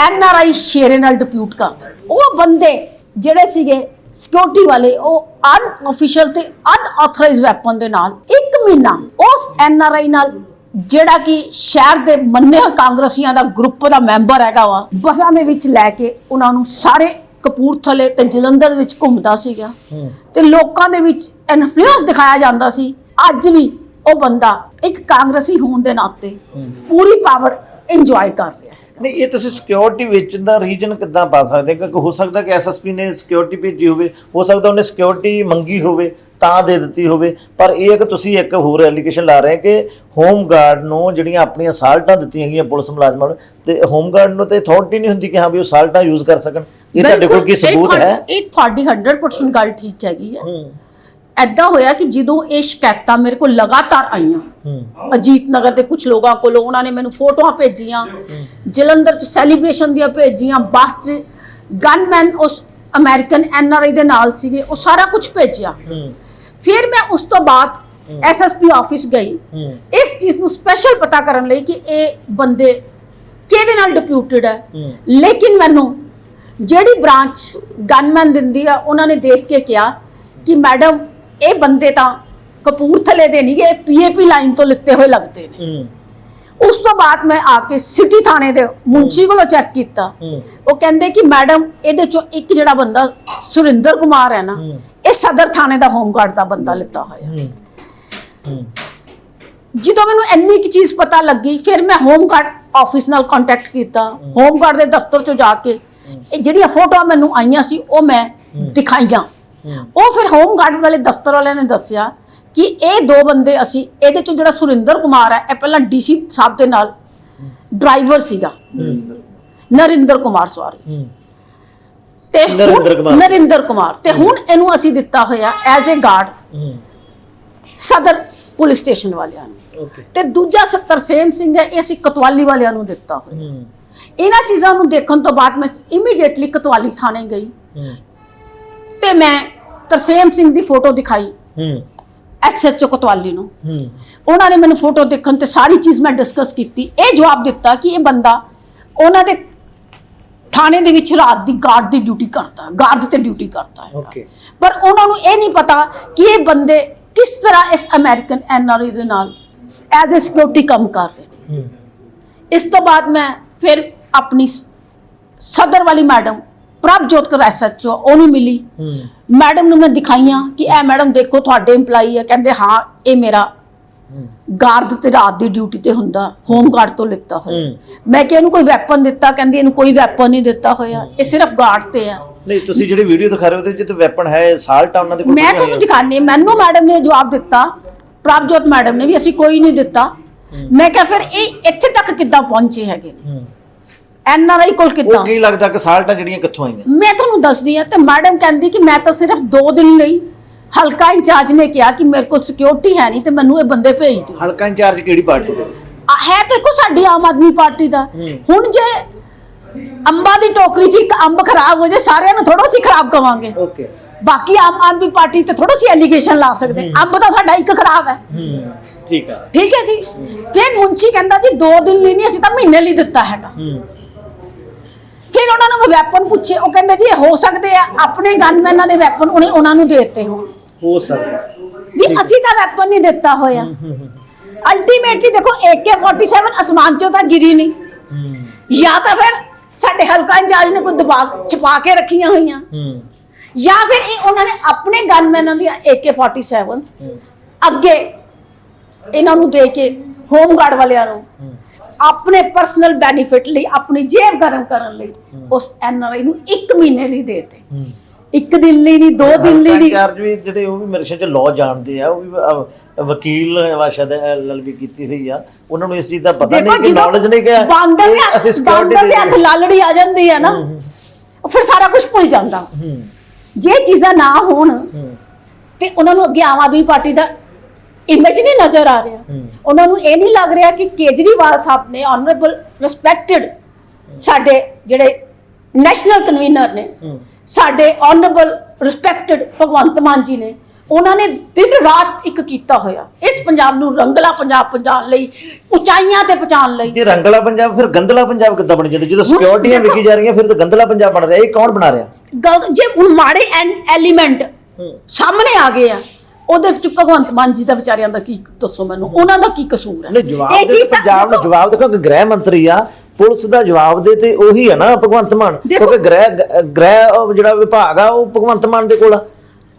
ਐਨਆਰਆਈ ਸ਼ੇਰੇ ਨਾਲ ਡਿਪਿਊਟ ਕਰਦੇ ਉਹ ਬੰਦੇ ਜਿਹੜੇ ਸੀਗੇ ਸਿਕਿਉਰਿਟੀ ਵਾਲੇ ਉਹ ਅਨਅਫੀਸ਼ੀਅਲ ਤੇ ਅਨਆਥੋਰਾਈਜ਼ਡ ਵੈਪਨ ਦੇ ਨਾਲ ਇੱਕ ਮਹੀਨਾ ਉਸ ਐਨਆਰਆਈ ਨਾਲ ਜਿਹੜਾ ਕਿ ਸ਼ਹਿਰ ਦੇ ਮੰਨੇ ਕਾਂਗਰਸੀਆਂ ਦਾ ਗਰੁੱਪ ਦਾ ਮੈਂਬਰ ਹੈਗਾ ਵਾ ਬੱਸਾਂ ਦੇ ਵਿੱਚ ਲੈ ਕੇ ਉਹਨਾਂ ਨੂੰ ਸਾਰੇ ਕਪੂਰਥਲੇ ਤੇ ਜਲੰਧਰ ਵਿੱਚ ਘੁੰਮਦਾ ਸੀਗਾ। ਤੇ ਲੋਕਾਂ ਦੇ ਵਿੱਚ ਇਨਫਲੂਐਂਸ ਦਿਖਾਇਆ ਜਾਂਦਾ ਸੀ। ਅੱਜ ਵੀ ਉਹ ਬੰਦਾ ਇੱਕ ਕਾਂਗਰਸੀ ਹੋਣ ਦੇ ਨਾਤੇ ਪੂਰੀ ਪਾਵਰ ਇੰਜੋਏ ਕਰ ਰਿਹਾ। ਨਹੀਂ ਇਹ ਤੁਸੀਂ ਸਿਕਿਉਰਿਟੀ ਵੇਚਣ ਦਾ ਰੀਜਨ ਕਿੱਦਾਂ ਪਾ ਸਕਦੇ? ਕਿ ਹੋ ਸਕਦਾ ਕਿ ਐਸਐਸਪੀ ਨੇ ਸਿਕਿਉਰਿਟੀ ਭੇਜੀ ਹੋਵੇ ਹੋ ਸਕਦਾ ਉਹਨੇ ਸਿਕਿਉਰਿਟੀ ਮੰਗੀ ਹੋਵੇ ਤਾਂ ਦੇ ਦਿੱਤੀ ਹੋਵੇ ਪਰ ਇਹ ਕਿ ਤੁਸੀਂ ਇੱਕ ਹੋਰ ਐਲੀਗੇਸ਼ਨ ਲਾ ਰਹੇ ਕਿ ਹੋਮ ਗਾਰਡ ਨੂੰ ਜਿਹੜੀਆਂ ਆਪਣੀਆਂ ਸਾਲਟਾਂ ਦਿੱਤੀਆਂ ਗਈਆਂ ਪੁਲਿਸ ਮੁਲਾਜ਼ਮਾਂ ਨੂੰ ਤੇ ਹੋਮ ਗਾਰਡ ਨੂੰ ਤੇ ਅਥਾਰਟੀ ਨਹੀਂ ਹੁੰਦੀ ਕਿ ਹਾਂ ਵੀ ਉਹ ਸਾਲਟਾਂ ਯੂਜ਼ ਕਰ ਸਕਣ। ਇਹ ਤੁਹਾਡੇ ਕੋਲ ਕੀ ਸਬੂਤ ਹੈ? ਇਹ ਤੁਹਾਡੀ 100% ਗੱਲ ਠੀਕ ਹੈਗੀ ਹੈ। ਐਦਾਂ ਹੋਇਆ ਕਿ ਜਦੋਂ ਇਹ ਸ਼ਿਕਾਇਤਾਂ ਮੇਰੇ ਕੋਲ ਲਗਾਤਾਰ ਆਈਆਂ ਅਜੀਤ ਨਗਰ ਦੇ ਕੁਝ ਲੋਕਾਂ ਕੋਲੋਂ ਉਹਨਾਂ ਨੇ ਮੈਨੂੰ ਫੋਟੋਆਂ ਭੇਜੀਆਂ ਜਲੰਧਰ ਚ ਸੈਲੀਬ੍ਰੇਸ਼ਨ ਦੀਆਂ ਭੇਜੀਆਂ ਬੱਸ 'ਚ ਗਨਮੈਨ ਉਸ ਅਮਰੀਕਨ ਐਨਆਰਆਈ ਦੇ ਨਾਲ ਸੀਗੇ ਉਹ ਸਾਰਾ ਕੁਝ ਭੇਜਿਆ। ਫਿਰ ਮੈਂ ਉਸ ਤੋਂ ਬਾਅਦ ਐਸਐਸਪੀ ਆਫਿਸ ਗਈ। ਇਸ ਚੀਜ਼ ਨੂੰ ਸਪੈਸ਼ਲ ਪਤਾ ਕਰਨ ਲਈ ਕਿ ਇਹ ਬੰਦੇ ਕਿਹਦੇ ਨਾਲ ਡਿਪਿਊਟਡ ਹੈ। ਲੇਕਿਨ ਮੈਨੂੰ ਜਿਹੜੀ ਬ੍ਰਾਂਚ ਗਨਮੈਨ ਦਿੰਦੀ ਆ ਉਹਨਾਂ ਨੇ ਦੇਖ ਕੇ ਕਿਹਾ ਕਿ ਮੈਡਮ ਇਹ ਬੰਦੇ ਤਾਂ ਕਪੂਰਥਲੇ ਦੇ ਨਹੀਂ ਇਹ ਪੀਏਪੀ ਲਾਈਨ ਤੋਂ ਲਿੱਤੇ ਹੋਏ ਲੱਗਦੇ ਨੇ। ਉਸ ਤੋਂ ਬਾਅਦ ਮੈਂ ਆ ਕੇ ਸਿਟੀ ਥਾਣੇ ਦੇ ਮੁੰਚੀ ਕੋਲੋਂ ਚੈੱਕ ਕੀਤਾ। ਉਹ ਕਹਿੰਦੇ ਕਿ ਮੈਡਮ ਇਹਦੇ ਚੋਂ ਇੱਕ ਜਿਹੜਾ ਬੰਦਾ ਸੁਰਿੰਦਰ ਕੁਮਾਰ ਹੈ ਨਾ ਇਹ ਸਦਰ ਥਾਣੇ ਦਾ ਹੋਮਗਾਰਡ ਦਾ ਬੰਦਾ ਲਿੱਤਾ ਹੋਇਆ। ਜਦੋਂ ਮੈਨੂੰ ਇੰਨੀ ਕੁ ਚੀਜ਼ ਪਤਾ ਲੱਗੀ ਫਿਰ ਮੈਂ ਹੋਮਗਾਰਡ ਆਫਿਸ ਨਾਲ ਕੰਟੈਕਟ ਕੀਤਾ। ਹੋਮਗਾਰਡ ਦੇ ਦਫ਼ਤਰ ਚੋਂ ਜਾ ਕੇ ਇਹ ਜਿਹੜੀਆਂ ਫੋਟੋਆਂ ਮੈਨੂੰ ਆਈਆਂ ਸੀ ਉਹ ਮੈਂ ਦਿਖਾਈਆਂ। ਉਹ ਫਿਰ ਹੋਮਗਾਰਡ ਵਾਲੇ ਦਫ਼ਤਰ ਵਾਲਿਆਂ ਨੇ ਦੱਸਿਆ ਕਿ ਇਹ ਦੋ ਬੰਦੇ ਅਸੀਂ ਇਹਦੇ ਚੋਂ ਜਿਹੜਾ ਸੁਰਿੰਦਰ ਕੁਮਾਰ ਹੈ ਇਹ ਪਹਿਲਾਂ ਡੀਸੀ ਸਾਹਿਬ ਦੇ ਨਾਲ ਡਰਾਈਵਰ ਸੀਗਾ। ਨਰਿੰਦਰ ਕੁਮਾਰ। ਸਵਾਰੀ ਤੇ ਹੁਣ- ਨਰਿੰਦਰ ਕੁਮਾਰ। ਤੇ ਹੁਣ ਇਹਨੂੰ ਅਸੀਂ ਦਿੱਤਾ ਹੋਇਆ as a guard Sadar police station ਵਾਲਿਆਂ ਨੂੰ। ਤੇ ਦੂਜਾ ਸ- ਤਰਸੇਮ ਸਿੰਘ ਹੈ ਇਹ ਅਸੀਂ ਕਤਵਾਲੀ ਵਾਲਿਆਂ ਨੂੰ ਦਿੱਤਾ ਹੋਇਆ। ਇਹਨਾਂ ਚੀਜ਼ਾਂ ਨੂੰ ਦੇਖਣ ਤੋਂ ਬਾਅਦ ਮੈਂ ਇਮੀਡੀਏਟਲੀ ਕਤਵਾਲੀ ਥਾਣੇ ਗਈ। ਤੇ ਮੈਂ ਤਰਸੇਮ ਸਿੰਘ ਦੀ ਫੋਟੋ ਦਿਖਾਈ। ਹੂੰ। ਐਸਐਚਓ ਕਤਵਾਲੀ ਨੂੰ। ਹੂੰ। ਉਹਨਾਂ ਨੇ ਮੈਨੂੰ ਫੋਟੋ ਦੇਖਣ ਤੇ ਸਾਰੀ ਚੀਜ਼ ਮੈਂ ਡਿਸਕਸ ਕੀਤੀ। ਇਹ ਜਵਾਬ ਦਿੱਤਾ ਕਿ ਇਹ ਬੰਦਾ ਉਹਨਾਂ ਦੇ ਥਾਣੇ ਦੇ ਵਿੱਚ ਰਾਤ ਦੀ ਗਾਰਡ ਦੀ ਡਿਊਟੀ ਕਰਦਾ ਗਾਰਡ ਤੇ ਡਿਊਟੀ ਕਰਦਾ ਹੈ ਓਕੇ ਪਰ ਉਹਨਾਂ ਨੂੰ ਇਹ ਨਹੀਂ ਪਤਾ ਕਿ ਇਹ ਬੰਦੇ ਕਿਸ ਤਰ੍ਹਾਂ ਇਸ ਅਮਰੀਕਨ ਐਨਆਰਆਈ ਦੇ ਨਾਲ ਐਜ਼ ਅ ਸਿਕਿਉਰਿਟੀ ਕੰਮ ਕਰ ਰਹੇ ਨੇ। ਇਸ ਤੋਂ ਬਾਅਦ ਮੈਂ ਫਿਰ ਆਪਣੀ ਸਦਰ ਵਾਲੀ ਮੈਡਮ ਪ੍ਰਭਜੋਤ ਕੌਰ ਐਸਐਚਓ ਉਹਨੂੰ ਮਿਲੀ। ਮੈਡਮ ਨੂੰ ਮੈਂ ਦਿਖਾਈਆਂ ਕਿ ਇਹ ਮੈਡਮ ਦੇਖੋ ਤੁਹਾਡੇ EMPLOYE ਹੈ ਕਹਿੰਦੇ ਹਾਂ ਇਹ ਮੇਰਾ ਗਾਰਡ ਤੇ ਰਾਤ ਦੀ ਡਿਊਟੀ ਤੇ ਹੁੰਦਾ ਹੋਮ ਗਾਰਡ ਤੋਂ ਲਿੱਤਾ ਹੋਇਆ। ਮੈਂ ਕਿ ਇਹਨੂੰ ਕੋਈ ਵੈਪਨ ਦਿੱਤਾ? ਕਹਿੰਦੀ ਇਹਨੂੰ ਕੋਈ ਵੈਪਨ ਨਹੀਂ ਦਿੱਤਾ ਹੋਇਆ ਇਹ ਸਿਰਫ ਗਾਰਡ ਤੇ ਆ। ਨਹੀਂ ਤੁਸੀਂ ਜਿਹੜੀ ਵੀਡੀਓ ਦਿਖਾ ਰਹੇ ਹੋ ਉਹਦੇ ਵਿੱਚ ਵੈਪਨ ਹੈ ਸਾਲਟ ਆ ਉਹਨਾਂ ਦੇ ਕੋਲ ਮੈਂ ਤੁਹਾਨੂੰ ਦਿਖਾਣੀ ਮੈਨੂੰ ਮੈਡਮ ਨੇ ਜਵਾਬ ਦਿੱਤਾ ਪ੍ਰਭਜੋਤ ਮੈਡਮ ਨੇ ਵੀ ਅਸੀਂ ਕੋਈ ਨਹੀਂ ਦਿੱਤਾ। ਮੈਂ ਕਿਹਾ ਫਿਰ ਇਹ ਇੱਥੇ ਤੱਕ ਕਿੱਦਾਂ ਪਹੁੰਚੇ ਹੈਗੇ? ਨੇ ਐਨਆਰਆਈ ਕੋਲ ਕਿੱਦਾਂ? ਉਹ ਕੀ ਲੱਗਦਾ ਕਿ ਸਾਲਟਾਂ ਜਿਹੜੀਆਂ ਕਿੱਥੋਂ ਆਈਆਂ? ਮੈਂ ਤੁਹਾਨੂੰ ਦੱਸਦੀ ਆ ਤੇ ਮੈਡਮ ਕਹਿੰਦੀ ਕਿ ਮੈਂ ਤਾਂ ਸਿਰਫ 2 ਦਿਨ ਲਈ ਹਲਕਾ ਇੰਚਾਰਜ ਨੇ ਕਿਹਾ ਕਿ ਮੇਰੇ ਕੋਲ ਸਿਕਿਉਰਿਟੀ ਹੈ ਨਹੀਂ ਤੇ ਮੈਨੂੰ ਇਹ ਬੰਦੇ ਭੇਜ ਦਿਓ। ਹਲਕਾ ਇੰਚਾਰਜ ਕਿਹੜੀ ਪਾਰਟੀ ਦੇ? ਆ ਹੈ ਦੇਖੋ ਸਾਡੀ ਆਮ ਆਦਮੀ ਪਾਰਟੀ ਦਾ। ਹੁਣ ਜੇ ਅੰਬਾਂ ਦੀ ਟੋਕਰੀ 'ਚ ਇੱਕ ਅੰਬ ਖਰਾਬ ਹੋ ਜਾਏ ਸਾਰਿਆਂ ਨੂੰ ਥੋੜਾ ਸੀ ਖਰਾਬ ਕਵਾਂਗੇ। ਓਕੇ। ਬਾਕੀ ਆਮ ਆਦਮੀ ਪਾਰਟੀ ਤੇ ਥੋੜਾ ਸੀ ਐਲੀਗੇਸ਼ਨ ਲਾ ਸਕਦੇ। ਅੰਬ ਤਾਂ ਸਾਡਾ ਇੱਕ ਖਰਾਬ ਹੈ। ਹੂੰ ਠੀਕ ਆ। ਠੀਕ ਹੈ ਜੀ। ਫਿਰ ਮੁੰਚੀ ਕਹਿੰਦਾ ਜੀ 2 ਦਿਨ ਲਈ ਨਹੀਂ ਅਸੀਂ ਤਾਂ ਮਹੀਨੇ ਲਈ ਦਿੱਤਾ ਹੈਗਾ। ਹੂੰ। ਫਿਰ ਉਹਨਾਂ ਨੂੰ ਮੈਂ ਵੈਪਨ ਪੁੱਛੇ ਉਹ ਕਹਿੰਦੇ ਜੀ ਇਹ ਹੋ ਸਕਦੇ ਆ ਆਪਣੇ ਗਨਮੈਨਾਂ ਦੇ ਵੈਪਨ ਉਹਨੇ ਉਹਨਾਂ ਨੂੰ ਦੇ ਦਿੱਤੇ ਹੋਣ। ਹੋ ਸਕਦਾ। ਵੀ ਅਸੀਂ ਤਾਂ ਵੈਪਨ ਨਹੀਂ ਦਿੱਤਾ ਹੋਇਆ। ਅਲਟੀਮੇਟਲੀ ਦੇਖੋ AK47 ਅਸਮਾਨ ਚੋਂ ਤਾਂ ਗਿਰੀ ਨਹੀਂ। ਜਾਂ ਤਾਂ ਫਿਰ ਸਾਡੇ ਹਲਕਾ ਇੰਚਾਰਜ ਨੇ ਕੋਈ ਦਬਾ ਛਪਾ ਕੇ ਰੱਖੀਆਂ ਹੋਈਆਂ। ਹੂੰ ਜਾਂ ਫਿਰ ਇਹ ਉਹਨਾਂ ਨੇ ਆਪਣੇ ਗਨਮੈਨਾਂ ਦੀਆਂ AK47 ਅੱਗੇ ਇਹਨਾਂ ਨੂੰ ਦੇ ਕੇ ਹੋਮਗਾਰਡ ਵਾਲਿਆਂ ਨੂੰ ਆਪਣੇ ਪਰਸਨਲ ਬੈਨੀਫਿਟ ਲਈ ਆਪਣੀ ਜੇਬ ਗਰਮ ਕਰਨ ਲਈ ਉਸ ਐਨਆਰਆਈ ਨੂੰ 1 ਮਹੀਨੇ ਲਈ ਦੇਤੇ। ਇੱਕ ਦਿਨ ਲਈ ਨਹੀਂ ਦੋ ਦਿਨ ਲਈ ਨਹੀਂ। ਇੰਚਾਰਜ ਵੀ ਜਿਹੜੇ ਉਹ ਵੀ ਮੇਰੇ ਖਿਆਲ ਚ ਲਾਅ ਜਾਣਦੇ ਆ ਉਹ ਵੀ ਵਕੀਲ ਵਾਸ਼ਾ ਦੇ ਐਲਐਲਬੀ ਕੀਤੀ ਹੋਈ ਆ। ਉਹਨਾਂ ਨੂੰ ਇਸ ਚੀਜ਼ ਦਾ ਪਤਾ ਨਹੀਂ ਕਿ ਨੌਲੇਜ ਨਹੀਂ ਕਿ ਬਾਂਦਰ ਦੇ ਅਸੀਂ ਬਾਂਦਰ ਦੇ ਹੱਥ ਸਿਕਿਉਰਿਟੀ ਲਾਲੜੀ ਆ ਜਾਂਦੀ ਹੈ ਨਾ ਫਿਰ ਸਾਰਾ ਕੁਝ ਭੁੱਲ ਜਾਂਦਾ। ਜੇ ਚੀਜ਼ਾਂ ਨਾ ਹੋਣ ਤੇ ਉਹਨਾਂ ਨੂੰ ਅੱਗੇ ਆਮ ਆਦਮੀ ਪਾਰਟੀ ਦਾ ਇਮੇਜ ਨਹੀਂ ਨਜ਼ਰ ਆ ਰਿਹਾ। ਉਹਨਾਂ ਨੂੰ ਇਹ ਨਹੀਂ ਲੱਗ ਰਿਹਾ ਕਿ ਕੇਜਰੀਵਾਲ ਸਾਹਿਬ ਨੇ ਆਨਰੇਬਲ ਰਿਸਪੈਕਟਡ ਸਾਡੇ ਜਿਹੜੇ ਨੈਸ਼ਨਲ ਕਨਵੀਨਰ ਨੇ ਸਾਡੇ ਆਨਰੇਬਲ ਰਿਸਪੈਕਟਡ ਭਗਵੰਤ ਮਾਨ ਜੀ ਨੇ ਉਹਨਾਂ ਨੇ ਦਿਨ ਰਾਤ ਇੱਕ ਕੀਤਾ ਹੋਇਆ। ਇਸ ਪੰਜਾਬ ਨੂੰ ਰੰਗਲਾ ਪੰਜਾਬ ਪਹੁੰਚਾਉਣ ਲਈ ਉਚਾਈਆਂ ਤੇ ਪਹੁੰਚਾਉਣ ਲਈ। ਜੇ ਰੰਗਲਾ ਪੰਜਾਬ ਫਿਰ ਗੰਦਲਾ ਪੰਜਾਬ ਕਿੱਦਾਂ ਬਣ ਜਾਂਦਾ? ਜਦੋਂ ਸਿਕਿਉਰਿਟੀਆਂ ਵਿਕੀ ਜਾ ਰਹੀਆਂ ਫਿਰ ਤਾਂ ਗੰਦਲਾ ਪੰਜਾਬ ਬਣ ਰਿਹਾ। ਇਹ ਕੌਣ ਬਣਾ ਰਿਹਾ? ਗਲਤ ਜੇ ਹੁਣ ਮਾੜੇ ਐਲੀਮੈਂਟ ਸਾਹਮਣੇ ਆ ਗਏ ਆ ਉਹਦੇ ਵਿੱਚ ਭਗਵੰਤ ਮਾਨ ਜੀ ਦਾ ਵਿਚਾਰਿਆਂ ਦਾ ਕੀ ਦੱਸੋ ਮੈਨੂੰ? ਉਹਨਾਂ ਦਾ ਕੀ ਕਸੂਰ ਹੈ? ਨਹੀਂ ਜਵਾਬ ਇਹ ਦੇ ਚੀਜ਼ ਤਾਂ ਪੰਜਾਬ ਨੂੰ ਦੇਖੋ, ਜਵਾਬ ਦੇਖੋ ਕਿ ਗ੍ਰਹਿ ਮੰਤਰੀ ਆ ਪੁਲਿਸ ਦਾ ਜਵਾਬ ਦੇ ਤੇ ਉਹੀ ਹੈ ਨਾ ਭਗਵੰਤ ਮਾਨ। ਦੇਖੋ- ਕਿਉਂਕਿ ਗ੍ਰਹਿ ਗ- ਗ੍ਰਹਿ ਉਹ ਜਿਹੜਾ ਵਿਭਾਗ ਆ ਉਹ ਭਗਵੰਤ ਮਾਨ ਦੇ ਕੋਲ ਆ।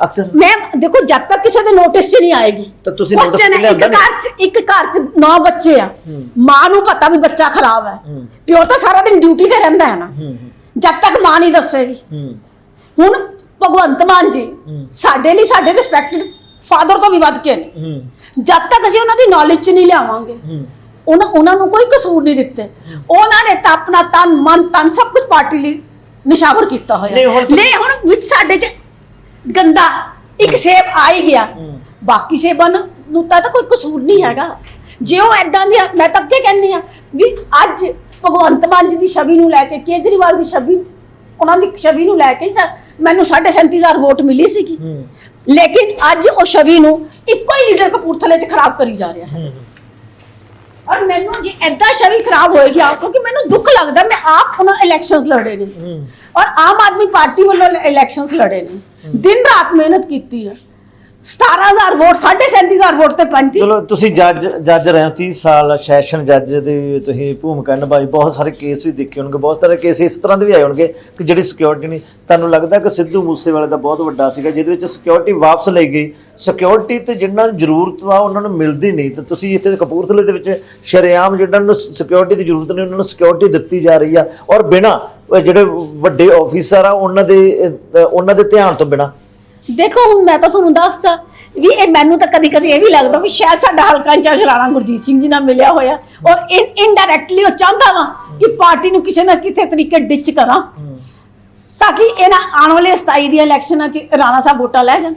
ਅਕਸਰ। ਮੈਂ ਦੇਖੋ ਜਦ ਤੱਕ ਕਿਸੇ ਦੇ ਨੋਟਿਸ 'ਚ ਨਹੀਂ ਆਏਗੀ। ਤਾਂ ਤੁਸੀਂ Question notice ਹੈ, ਤੇ ਇੱਕ ਘਰ 'ਚ ਇੱਕ ਘਰ 'ਚ ਨੌ ਬੱਚੇ ਆ। ਮਾਂ ਨੂੰ ਪਤਾ ਵੀ ਬੱਚਾ ਖਰਾਬ ਹੈ। ਪਿਓ ਤਾਂ ਸਾਰਾ ਦਿਨ ਡਿਊਟੀ ਤੇ ਰਹਿੰਦਾ ਹੈ ਨਾ। ਜਦ ਤੱਕ ਮਾਂ ਨਹੀਂ ਦੱਸੇਗੀ। ਹੁਣ ਭਗਵੰਤ ਮਾਨ ਜੀ ਸਾਡੇ ਲਈ ਸਾਡੇ ਰਿਸਪੈਕਟਡ ਫਾਦਰ ਤੋਂ ਵੀ ਵੱਧ ਕੇ ਨੇ। ਜਦ ਤੱਕ ਅਸੀਂ ਉਹਨਾਂ ਦੀ ਨੌਲੇਜ 'ਚ ਨਹੀਂ ਲਿਆਵਾਂਗੇ ਉਹਨਾਂ ਉਹਨਾਂ ਨੂੰ ਕੋਈ ਕਸੂਰ ਨਹੀਂ ਦਿੱਤੇ। ਉਹਨਾਂ ਨੇ ਤਾਂ ਆਪਣਾ ਤਨ ਮਨ ਤਨ ਸਭ ਕੁਝ ਪਾਰਟੀ ਲਈ ਨਿਸ਼ਾਵਰ ਕੀਤਾ ਹੋਇਆ। ਨਹੀਂ, ਹੁਣ ਵਿੱਚ ਸਾਡੇ 'ਚ ਗੰਦਾ ਇੱਕ ਸੇਬ ਆ ਹੀ ਗਿਆ। ਬਾਕੀ ਸੇਬਾਂ ਨੂੰ ਤਾਂ ਕੋਈ ਕਸੂਰ ਨਹੀਂ ਹੈਗਾ। ਜੇ ਉਹ ਐਦਾਂ ਦੀ ਮੈਂ ਤਾਂ ਅੱਗੇ ਕਹਿੰਨੀ ਆ ਵੀ ਅੱਜ ਭਗਵੰਤ ਮਾਨ ਜੀ ਦੀ ਛਵੀ ਨੂੰ ਲੈ ਕੇ ਕੇਜਰੀਵਾਲ ਦੀ ਛਵੀ ਉਹਨਾਂ ਦੀ ਛਵੀ ਨੂੰ ਲੈ ਕੇ ਮੈਨੂੰ 37000 ਵੋਟ ਮਿਲੀ ਸੀਗੀ। ਲੇਕਿਨ ਅੱਜ ਉਹ ਛਵੀ ਨੂੰ ਇੱਕੋ ਹੀ ਲੀਡਰ ਕਪੂਰਥਲੇ 'ਚ ਖਰਾਬ ਕਰੀ ਜਾ ਰਿਹਾ ਹੈ। ਔਰ ਮੈਨੂੰ ਜੇ ਐਦਾਂ ਛਵੀ ਖਰਾਬ ਹੋਏਗੀ ਆਪ ਕਿਉਂਕਿ ਮੈਨੂੰ ਦੁੱਖ ਲੱਗਦਾ ਮੈਂ ਆਪ ਉਹਨਾਂ ਇਲੈਕਸ਼ਨਸ ਲੜੇ ਨੇ। ਔਰ ਆਮ ਆਦਮੀ ਪਾਰਟੀ ਵੱਲੋਂ ਇਲੈਕਸ਼ਨਸ ਲੜੇ ਨੇ। ਦਿਨ ਰਾਤ ਮਿਹਨਤ ਕੀਤੀ ਹੈ। 17000 ਵੋਟ 37000 ਵੋਟ ਤੇ ਪੰਚੀ ਚਲੋ, ਤੁਸੀਂ ਜੱਜ ਜੱਜ ਰਹੇ ਹੋ 30 ਸਾਲ ਸੈਸ਼ਨ ਜੱਜ ਦੀ ਤੁਸੀਂ ਭੂਮਿਕਾ ਨਿਭਾਈ ਬਹੁਤ ਸਾਰੇ ਕੇਸ ਵੀ ਦੇਖੇ ਹੋਣਗੇ, ਬਹੁਤ ਸਾਰੇ ਕੇਸ ਇਸ ਤਰ੍ਹਾਂ ਦੇ ਵੀ ਆਏ ਹੋਣਗੇ ਕਿ ਜਿਹੜੀ ਸਿਕਿਉਰਿਟੀ ਨਹੀਂ, ਤੁਹਾਨੂੰ ਲੱਗਦਾ ਕਿ ਸਿੱਧੂ ਮੂਸੇਵਾਲੇ ਦਾ ਬਹੁਤ ਵੱਡਾ ਸੀਗਾ, ਜਿਹਦੇ ਵਿੱਚ ਸਿਕਿਉਰਿਟੀ ਵਾਪਸ ਲਈ ਗਈ ਸਿਕਿਉਰਿਟੀ ਤੇ ਜਿਨ੍ਹਾਂ ਨੂੰ ਜ਼ਰੂਰਤ ਵਾ, ਉਹਨਾਂ ਨੂੰ ਮਿਲਦੀ ਨਹੀਂ, ਤੇ ਤੁਸੀਂ ਇੱਥੇ ਕਪੂਰਥਲੇ ਦੇ ਵਿੱਚ ਸ਼ਰੇਆਮ ਜਿਹਨਾਂ ਨੂੰ ਸਿਕਿਉਰਿਟੀ ਦੀ ਜ਼ਰੂਰਤ ਨਹੀਂ, ਉਹਨਾਂ ਨੂੰ ਸਿਕਿਉਰਿਟੀ ਦਿੱਤੀ ਜਾ ਰਹੀ ਆ, ਔਰ ਬਿਨਾਂ ਜਿਹੜੇ ਵੱਡੇ ਆਫੀਸਰ ਆ, ਉਹਨਾਂ ਦੇ ਉਹਨਾਂ ਦੇ ਧਿਆਨ ਤੋਂ ਬਿਨਾਂ। ਦੇਖੋ ਹੁਣ ਮੈਂ ਤਾਂ ਤੁਹਾਨੂੰ ਦੱਸਦਾ ਵੀ ਇਹ ਮੈਨੂੰ ਤਾਂ ਕਦੀ ਕਦੀ ਇਹ ਵੀ ਲੱਗਦਾ ਵੀ ਸ਼ਾਇਦ ਸਾਡਾ ਹਲਕਾ ਇੰਚਾਰਜ ਰਾਣਾ ਗੁਰਜੀਤ ਸਿੰਘ ਜੀ ਨਾਲ ਮਿਲਿਆ ਹੋਇਆ। ਔਰ ਇਨਡਾਇਰੈਕਟਲੀ ਉਹ ਚਾਹੁੰਦਾ ਵਾ ਕਿ ਪਾਰਟੀ ਨੂੰ ਕਿਸੇ ਨਾ ਕਿਸੇ ਤਰੀਕੇ ਡਿਚ ਕਰਾਂ ਤਾਂ ਕਿ ਇਹਨਾਂ ਆਉਣ ਵਾਲੇ 27 ਦੀਆਂ ਇਲੈਕਸ਼ਨਾਂ 'ਚ ਰਾਣਾ ਸਾਹਿਬ ਵੋਟਾਂ ਲੈ ਜਾਣ।